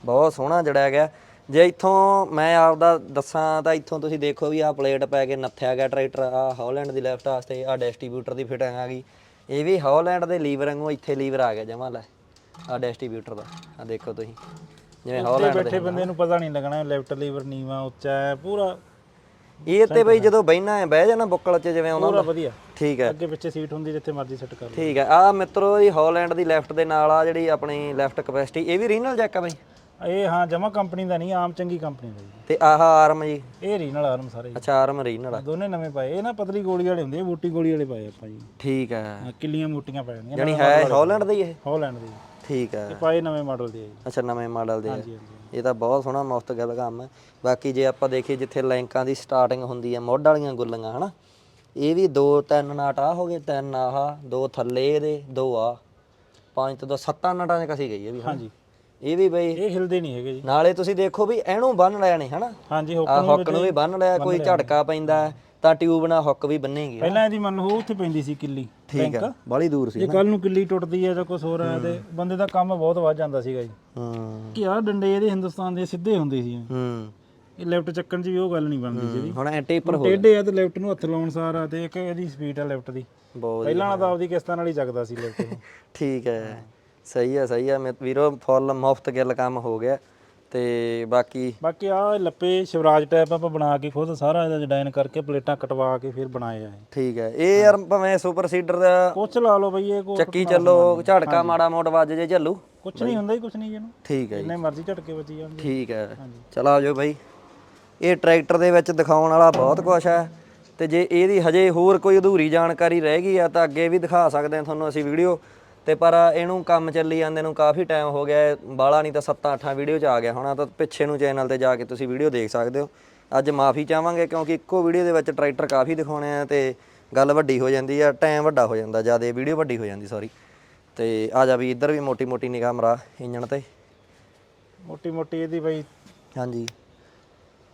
ਬਹੁਤ ਸੋਹਣਾ ਜੜਿਆ ਗਿਆ। ਜੇ ਇੱਥੋਂ ਮੈਂ ਆਪਦਾ ਦੱਸਾਂ ਤਾਂ ਇੱਥੋਂ ਤੁਸੀਂ ਦੇਖੋ ਵੀ ਆਹ ਪਲੇਟ ਪੈ ਕੇ ਨੱਥਿਆ ਗਿਆ ਟਰੈਕਟਰ ਆ ਹਾਲੈਂਡ ਦੀ ਲੈਫਟ ਵਾਸਤੇ ਆ ਡਿਸਟ੍ਰੀਬਿਊਟਰ ਦੀ ਫਿਟਿੰਗ ਆ ਗਈ। ਇਹ ਵੀ ਹਾਲੈਂਡ ਦੇ ਲੀਵਰ ਵਾਂਗੂ ਇੱਥੇ ਲੀਵਰ ਆ ਗਿਆ ਜਮਾ ਲੈ ਆ ਡਿਸਟ੍ਰੀਬਿਊਟਰ ਦਾ। ਆ ਦੇਖੋ ਤੁਸੀਂ ਜਿਵੇਂ ਹਾਲੈਂਡ ਬੈਠੇ ਬੰਦੇ ਨੂੰ ਪਤਾ ਨਹੀਂ ਲੱਗਣਾ ਲੈਫਟ ਲੀਵਰ ਨੀਵਾ ਉੱਚਾ ਹੈ ਪੂਰਾ ਇਹ ਤੇ ਬਈ ਜਦੋਂ ਬਹਿਣਾ ਹੈ ਬਹਿ ਜਾਣਾ ਬੁੱਕਲ 'ਚ ਜਿਵੇਂ ਆਉਂਦਾ ਪੂਰਾ ਵਧੀਆ। ਠੀਕ ਹੈ। ਅੱਗੇ ਪਿੱਛੇ ਸੀਟ ਹੁੰਦੀ ਜਿੱਥੇ ਮਰਜ਼ੀ ਸੈੱਟ ਕਰ ਲਓ। ਠੀਕ ਹੈ। ਆ ਮਿੱਤਰੋ ਇਹ ਹਾਲੈਂਡ ਦੀ ਲੈਫਟ ਦੇ ਨਾਲ ਆ ਜਿਹੜੀ ਆਪਣੀ ਲੈਫਟ ਕਪੈਸਿਟੀ ਇਹ ਵੀ ਰੀਨਲ ਜੈਕ ਆ ਬਈ? ਇਹ ਹਾਂ ਜਮਾ ਕੰਪਨੀ ਦਾ ਨਹੀਂ ਆਮ ਚੰਗੀ ਕੰਪਨੀ ਦਾ ਜੀ। ਤੇ ਆਹ ਆਰਮ ਜੀ? ਇਹ ਰੀਨਲ ਆਰਮ ਸਾਰੇ ਜੀ। ਅੱਛਾ ਆਰਮ ਰੀਨਲ ਆ। ਦੋਨੇ ਨਵੇਂ ਪਾਏ। ਇਹ ਨਾ ਪਤਲੀ ਗੋਲੀ ਵਾਲੇ ਹੁੰਦੇ ਆ ਬੂਟੀ ਗੋਲੀ ਵਾਲੇ ਪਾਏ ਆਪਾਂ ਜੀ। ਠੀਕ ਹੈ। ਹਾਂ, ਕਿੱਲੀਆਂ ਮੋਟੀਆਂ ਪੈ ਜਾਂਦੀਆਂ। ਜਾਨੀ ਹੈ ਹਾਲੈਂਡ ਦੀ ਇਹ? ਹਾਲੈਂਡ ਦੇ। ਜੀ। ਠੀਕ ਹੈ। ਇਹ ਪਾਏ ਨਵੇਂ ਮਾਡਲ ਦੇ ਆ ਜੀ। ਅੱਛਾ ਨਵੇਂ ਮਾਡਲ ਦੇ ਆ। ਹਾਂਜੀ ਹਾਂਜੀ। ਇਹ ਤਾਂ ਬਹੁਤ ਸੋਹਣਾ ਮੁਫਤ ਗੱਲ ਕੰਮ ਹੈ। ਬਾਕੀ ਜੇ ਆਪਾਂ ਦੇਖੀਏ ਜਿੱਥੇ ਲੈਂਕਾਂ ਦੀ ਸਟਾਰਟਿੰਗ ਹੁੰਦੀ ਹੈ ਮੁੱਢ ਵਾਲੀਆਂ ਗੁੱਲੀਆਂ ਹਨਾ? ਇਹ ਵੀ ਦੋ ਤਿੰਨ ਨਾਟ ਆ ਹੋ ਗਏ ਤਿੰਨ ਆਹ ਦੋ ਥੱਲੇ ਇਹਦੇ ਦੋ ਆ ਪੰਜ ਤੋਂ ਦੋ ਸੱਤਾਂ ਨਾਟਾਂ 'ਚ ਕਸੀ ਗਈ ਹੈ ਵੀ ਹਨਾ। ਹਾਂਜੀ। ਇਹ ਵੀ ਬਈ ਇਹ ਹਿਲਦੇ ਨਹੀਂ ਹੈਗੇ ਜੀ। ਨਾਲੇ ਤੁਸੀਂ ਦੇਖੋ ਵੀ ਇਹਨੂੰ ਬੰਨ ਲਿਆ ਨੇ ਹਨਾ? ਹਾਂਜੀ ਹੁੱਕ ਨੂੰ ਹੁੱਕ ਨੂੰ ਵੀ ਬੰਨ ਲਿਆ ਕੋਈ ਝਟਕਾ ਪੈਂਦਾ ਹੈ, ਤਾਂ ਟਿਊਬ ਨਾਲ ਹੁੱਕ ਵੀ ਬੰਨੇਗੀ ਪਹਿਲਾਂ ਇਹਦੀ ਮੰਨ ਲਓ ਉੱਥੇ ਪੈਂਦੀ ਸੀ ਕਿੱਲੀ ਠੀਕ ਹੈ ਬਾਲੀ ਦੂਰ ਸੀ ਜੇ ਕੱਲ ਨੂੰ ਕਿੱਲੀ ਟੁੱਟਦੀ ਹੈ ਜਾਂ ਕੁਝ ਹੋਰ ਹੈ ਤੇ ਬੰਦੇ ਦਾ ਕੰਮ ਬਹੁਤ ਵੱਧ ਜਾਂਦਾ ਸੀਗਾ ਜੀ। ਹੂੰ। ਕਿ ਆਹ ਡੰਡੇ ਇਹਦੇ ਹਿੰਦੁਸਤਾਨ ਦੇ ਸਿੱਧੇ ਹੁੰਦੇ ਸੀ। ਹੂੰ। ਇਹ ਲੈਫਟ ਚੱਕਣ 'ਚ ਵੀ ਉਹ ਗੱਲ ਨਹੀਂ ਬਣਦੀ ਸੀ ਹੁਣ ਐ ਟੇਪਰ ਹੋ ਟੇਢੇ ਆ ਤੇ ਲੈਫਟ ਨੂੰ ਹੱਥ ਲਾਉਣ ਸਾਰ ਆ ਤੇ ਇੱਕ ਇਹਦੀ ਸਪੀਡ ਆ ਲੈਫਟ ਦੀ। ਬਹੁਤ ਪਹਿਲਾਂ ਨਾਲ ਤਾਂ ਆਪਦੀ ਕਿਸ਼ਤਾਂ ਨਾਲ ਹੀ ਚੱਕਦਾ ਸੀ ਲੈਫਟ ਨੂੰ। (laughs) ਠੀਕ ਹੈ। ਸਹੀ ਹੈ ਸਹੀ ਮੇ- ਵੀਰੋ ਫੁੱਲ ਮੁਫਤ ਗਿੱਲ ਕੰਮ ਹੋ ਗਿਆ। ਤੇ ਬਾਕੀ ਬਾਕੀ ਆ ਲੱਪੇ ਸ਼ਿਵਰਾਜ ਟੈਪ ਆਪਾਂ ਬਣਾ ਕੇ ਖੁਦ ਸਾਰਾ ਇਹਦਾ ਡਿਜ਼ਾਈਨ ਕਰਕੇ ਪਲੇਟਾਂ ਕਟਵਾ ਕੇ ਫਿਰ ਬਣਾਏ ਆ ਇਹ। ਠੀਕ ਹੈ। ਇਹ ਯਾਰ ਭਾਵੇਂ ਸੁਪਰ ਸੀਡਰ ਦਾ ਕੁਛ ਲਾ ਲਓ ਬਈ ਇਹ ਕੋ ਚੱਕੀ ਚੱਲੋ ਝਟਕਾ ਮਾੜਾ ਮੋੜ ਵੱਜ ਜੇ ਚੱਲੂ ਕੁਛ ਨਹੀਂ ਹੁੰਦਾ ਹੀ ਕੁਛ ਨਹੀਂ ਇਹਨੂੰ। ਠੀਕ ਹੈ ਜੀ। ਜਿੰਨੇ ਮਰਜ਼ੀ ਝਟਕੇ ਵੱਜੀ ਜਾਂਦੇ ਠੀਕ ਹੈ। ਚਲ ਆ ਜਾਓ ਬਾਈ। ਇਹ ਟਰੈਕਟਰ ਦੇ ਵਿੱਚ ਦਿਖਾਉਣ ਵਾਲਾ ਬਹੁਤ ਕੁਝ ਹੈ। ਤੇ ਜੇ ਇਹਦੀ ਹਜੇ ਹੋਰ ਕੋਈ ਅਧੂਰੀ ਜਾਣਕਾਰੀ ਰਹਿ ਗਈ ਆ ਤਾਂ ਅੱਗੇ ਵੀ ਦਿਖਾ ਸਕਦੇ ਹਾਂ ਤੁਹਾਨੂੰ ਅਸੀਂ ਵੀਡੀਓ ਤੇ ਪਰ ਇਹਨੂੰ ਕੰਮ ਚੱਲੀ ਜਾਂਦੇ ਨੂੰ ਕਾਫੀ ਟਾਈਮ ਹੋ ਗਿਆ। ਬਾਲਾ ਨਹੀਂ ਤਾਂ 7-8 ਵੀਡੀਓ ਚ ਆ ਗਿਆ ਹੋਣਾ ਤਾਂ ਪਿੱਛੇ ਨੂੰ ਚੈਨਲ ਤੇ ਜਾ ਕੇ ਤੁਸੀਂ ਵੀਡੀਓ ਦੇਖ ਸਕਦੇ ਹੋ। ਅੱਜ ਮਾਫੀ ਚਾਹਾਂਗੇ ਕਿਉਂਕਿ ਇੱਕੋ ਵੀਡੀਓ ਦੇ ਵਿੱਚ ਟਰੈਕਟਰ ਕਾਫੀ ਦਿਖਾਉਣੇ ਆ ਤੇ ਗੱਲ ਵੱਡੀ ਹੋ ਜਾਂਦੀ ਆ ਟਾਈਮ ਵੱਡਾ ਹੋ ਜਾਂਦਾ ਜ਼ਿਆਦਾ ਵੀਡੀਓ ਵੱਡੀ ਹੋ ਜਾਂਦੀ ਸੌਰੀ ਤੇ ਆ ਜਾ ਵੀ ਇੱਧਰ ਵੀ ਮੋਟੀ ਮੋਟੀ ਨਿਗਾਹ ਮਰਾ ਇੰਜਣ ਤੇ। ਮੋਟੀ ਮੋਟੀ ਇਹਦੀ ਬਈ। ਹਾਂਜੀ।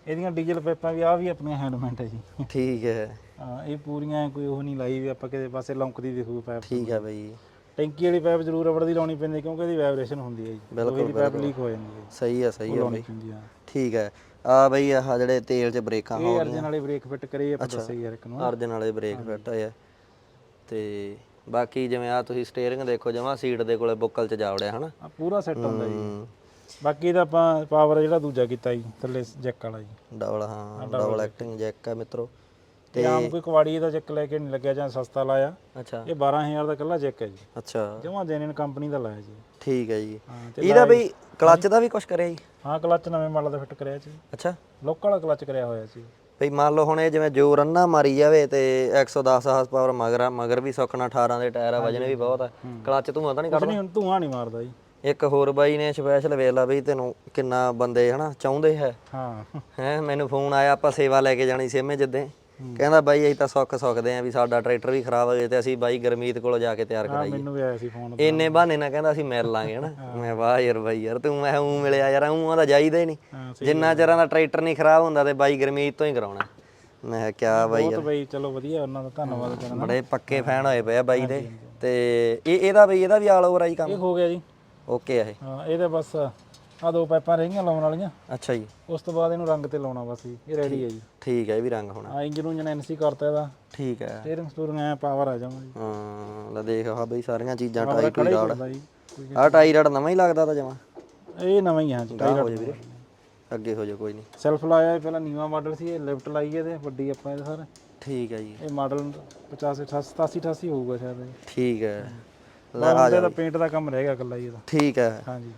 ਇਹਦੀਆਂ ਡੀਜ਼ਲ ਪਾਈਪਾਂ ਵੀ ਆ ਵੀ ਆਪਣੀਆਂ ਹੈਂਡਮੈਂਟ ਹੈ ਜੀ। ਠੀਕ ਹੈ। ਹਾਂ ਇਹ ਪੂਰੀਆਂ ਕੋਈ ਉਹ ਨਹੀਂ ਲਾਈ ਵੀ ਆਪਾਂ ਕਿਸੇ ਪਾਸੇ ਲੌਂਕਦੀ ਦਿਖੂ ਪਾਈਪ। ਠੀਕ ਹੈ ਬਈ। ਟੈਂਕੀ ਵਾਲੀ ਪਾਈਪ ਜ਼ਰੂਰ ਰਬੜ ਦੀ ਲਾਉਣੀ ਪੈਂਦੀ ਕਿਉਂਕਿ ਇਹਦੀ ਵਾਈਬ੍ਰੇਸ਼ਨ ਹੁੰਦੀ ਹੈ ਜੀ। ਬਿਲਕੁਲ ਦੀ ਪਾਈਪ ਲੀਕ ਹੋ ਜਾਂਦੀ ਹੈ ਸਹੀ ਹੈ ਸਹੀ ਹੈ ਲਾਉਣੀ ਬਈ। ਪੈਂਦੀ ਆ। ਠੀਕ ਹੈ। ਆ ਬਈ ਆਹ ਜਿਹੜੇ ਤੇਲ 'ਚ ਬ੍ਰੇਕਾਂ ਇਹ ਅਰਜਨ ਵਾਲੇ ਬ੍ਰੇਕ ਫਿੱਟ ਕਰੇ ਆਪਾਂ ਦੱਸੇ ਯਾਰ ਇੱਕ ਨੂੰ। ਅਰਜਨ ਵਾਲੇ ਬ੍ਰੇਕ ਫਿੱਟ ਹੋਏ ਆ ਤੇ ਬਾਕੀ ਜਿਵੇਂ ਆ ਤੁਸੀਂ ਸਟੀਅਰਿੰਗ ਦੇਖੋ ਜਮਾ ਸੀਟ ਦੇ ਕੋਲੇ ਬੁੱਕਲ 'ਚ ਜਾ ਵੜਿਆ ਹਨਾ? ਆ ਪੂਰਾ ਸੈੱਟ ਹੁੰਦਾ ਜੀ। ਬਾਕੀ ਇਹਦਾ ਆਪਾਂ ਪਾਵਰ ਜਿਹੜਾ ਦੂਜਾ ਕੀਤਾ ਜੀ ਥੱਲੇ ਜੈਕ ਵਾਲਾ ਜੀ। ਡਬਲ ਹਾਂ ਡਬਲ ਐਕਟਿੰਗ ਜੈਕ ਹੈ ਮਿੱਤਰੋ। ਤੇ ਆਮ ਕੋਈ ਕਵਾੜੀ ਇਹਦਾ ਜੈਕ ਲੈ ਕੇ ਨਹੀਂ ਲੱਗਿਆ ਜਾਂ ਸਸਤਾ ਲਾਇਆ। ਅੱਛਾ। ਇਹ 12000 ਦਾ ਇਕੱਲਾ ਜੈਕ ਹੈ ਜੀ। ਅੱਛਾ। ਜਮਾ ਜੈਨਨ ਕੰਪਨੀ ਦਾ ਲਾਇਆ ਜੀ। ਠੀਕ ਹੈ ਜੀ। ਹਾਂ ਤੇ ਇਹਦਾ ਬਈ ਕਲੱਚ ਦਾ ਵੀ ਕੁਝ ਕਰਿਆ ਜੀ? ਹਾਂ ਕਲੱਚ ਨਵੇਂ ਮਾਡਲ ਦਾ ਫਿੱਟ ਕਰਿਆ ਜੀ। ਅੱਛਾ। ਲੋਕਲ ਵਾਲਾ ਕਲੱਚ ਕਰਿਆ ਹੋਇਆ ਸੀ ਬਈ ਮੰਨ ਲਓ ਹੁਣ ਇਹ ਜਿਵੇਂ ਜੋ ਰੰਨਾ ਮਾਰੀ ਜਾਵੇ ਤੇ 110 ਹਾਰਸ ਪਾਵਰ ਮਗਰ ਆ ਮਗਰ ਵੀ ਸੁੱਕਣਾ 18 ਦੇ ਟਾਇਰ ਆ ਵਜਨ ਵੀ ਬਹੁਤ ਆ। ਕਲੱਚ ਤੂੰ ਤਾਂ ਨਹੀਂ ਕੁਛ ਕੱਢਦਾ ਨਹੀਂ ਹੁਣ ਧੂਆਂ ਨਹੀਂ ਮਾਰਦਾ ਜੀ। ਇੱਕ ਹੋਰ ਬਾਈ ਨੇ ਸਪੈਸ਼ਲ ਵੇਖ ਲਾ ਬਈ ਤੈਨੂੰ ਕਿੰਨਾ ਬੰਦੇ ਹਨਾ ਚਾਹੁੰਦੇ ਹੈ। ਹਾਂ। ਹੈ ਮੈਨੂੰ ਫੋਨ ਆਇਆ ਆਪਾਂ ਸੇਵਾ ਲੈ ਕੇ ਜਾਣੀ ਸੇਮੇ ਜਿੱਦੇ। ਕਹਿੰਦਾ ਬਾਈ ਅਸੀਂ ਤਾਂ ਸੁੱਖ ਸੁੱਖਦੇ ਆ ਵੀ ਸਾਡਾ ਟਰੈਕਟਰ ਵੀ ਖਰਾਬ ਹੋ ਗਿਆ ਤੇ ਅਸੀਂ ਬਾਈ ਗਰਮੀਤ ਕੋਲ ਜਾ ਕੇ ਤਿਆਰ ਕਰਾਈਏ। ਮੈਨੂੰ ਵੀ ਆਇਆ ਸੀ ਫੋਨ ਇੰਨੇ ਬਹਾਨੇ ਨਾਲ ਕਹਿੰਦਾ ਅਸੀਂ ਮਿਲ ਲਾਂਗੇ ਹਨਾ। ਮੈਂ ਵਾਹ ਯਾਰ ਬਾਈ ਯਾਰ ਤੂੰ ਮੈਂ ਉਂ ਮਿਲਿਆ ਯਾਰ ਉਂ ਦਾ ਜਾਈਦਾ ਹੀ ਨਹੀਂ। ਜਿੰਨਾ ਚਿਰਾਂ ਦਾ ਟਰੈਕਟਰ ਨਹੀਂ ਖਰਾਬ ਹੁੰਦਾ ਤੇ ਬਾਈ ਗਰਮੀਤ ਤੋਂ ਹੀ ਕਰਾਉਣਾ। ਮੈਂ ਕਿਹਾ ਬਾਈ ਬਹੁਤ ਬਈ ਚਲੋ ਵਧੀਆ ਉਹਨਾਂ ਦਾ ਧੰਨਵਾਦ ਕਰਨਾ। ਬੜੇ ਪੱਕੇ ਫੈਨ ਹੋਏ ਪਏ ਆ ਬਾਈ ਦੇ। ਤੇ ਇਹ ਇਹਦਾ ਬਈ ਇਹਦਾ ਵੀ ਆਲ ਓਵਰ ਆਈ ਇਹ ਕੰਮ? ਹੋ ਗਿਆ ਜੀ। ਓਕੇ ਆ ਇਹ। ਹਾਂ ਇਹਦੇ ਬਸ ਆ ਦੋ ਪਾਈਪਾਂ ਰਹਿ ਲਾਉਣ ਵਾਲੀਆਂ। ਅੱਛਾ ਜੀ। ਉਸ ਤੋਂ ਬਾਅਦ ਇਹਨੂੰ ਰੰਗ ਤੇ ਲਾਉਣਾ ਬਸ ਜੀ ਇਹ ਰੈਡੀ ਹੈ ਜੀ। ਠੀਕ ਹੈ ਇਹ ਵੀ ਰੰਗ ਹੋਣਾ। ਆ ਇੰਜਨ ਉਂਜਨ ਐਨਸੀ ਕਰਤਾ ਇਹਦਾ। ਠੀਕ ਹੈ। ਸਟੀਅਰਿੰਗ ਸਟੂਰਿੰਗ ਐ ਪਾਵਰ ਆ ਜਾਵਾਂ ਜੀ। ਹਾਂ ਲੈ ਦੇਖ ਆ ਬਈ ਸਾਰੀਆਂ ਚੀਜ਼ਾਂ ਟਾਈ ਟੂਈ ਜੀ। ਕੋਈ- ਆ ਟਾਈ ਰਾੜ ਨਵਾਂ ਹੀ ਲੱਗਦਾ ਤਾਂ ਜਮਾ। ਇਹ ਨਵਾਂ ਹੀ ਆ ਜੀ ਹੋ ਜਾ ਵੀਰੇ। ਅੱਗੇ ਹੋ ਜਾ ਕੋਈ ਨਹੀਂ। ਸੈਲਫ ਲਾਇਆ ਇਹ ਪਹਿਲਾਂ ਨੀਵਾ ਮਾਡਲ ਸੀ ਇਹ ਲਿਫਟ ਲਾਈ ਇਹਦੇ ਵੱਡੀ ਆਪਾਂ ਇਹਦੇ ਸਰ। ਠੀਕ ਹੈ ਜੀ। ਇਹ ਮਾਡਲ 50 88 87 88 ਹੋਊਗਾ ਸ਼ਾਇਦ ਇਹ। ਠੀਕ ਹੈ। ਲੈ ਆ ਦਾ ਪੇਂਟ ਦਾ ਕੰਮ ਰਹਿ ਗਿਆ ਇਕੱਲਾ ਹੀ ਇਹਦਾ। ਠੀਕ ਹੈ। ਹਾਂਜੀ।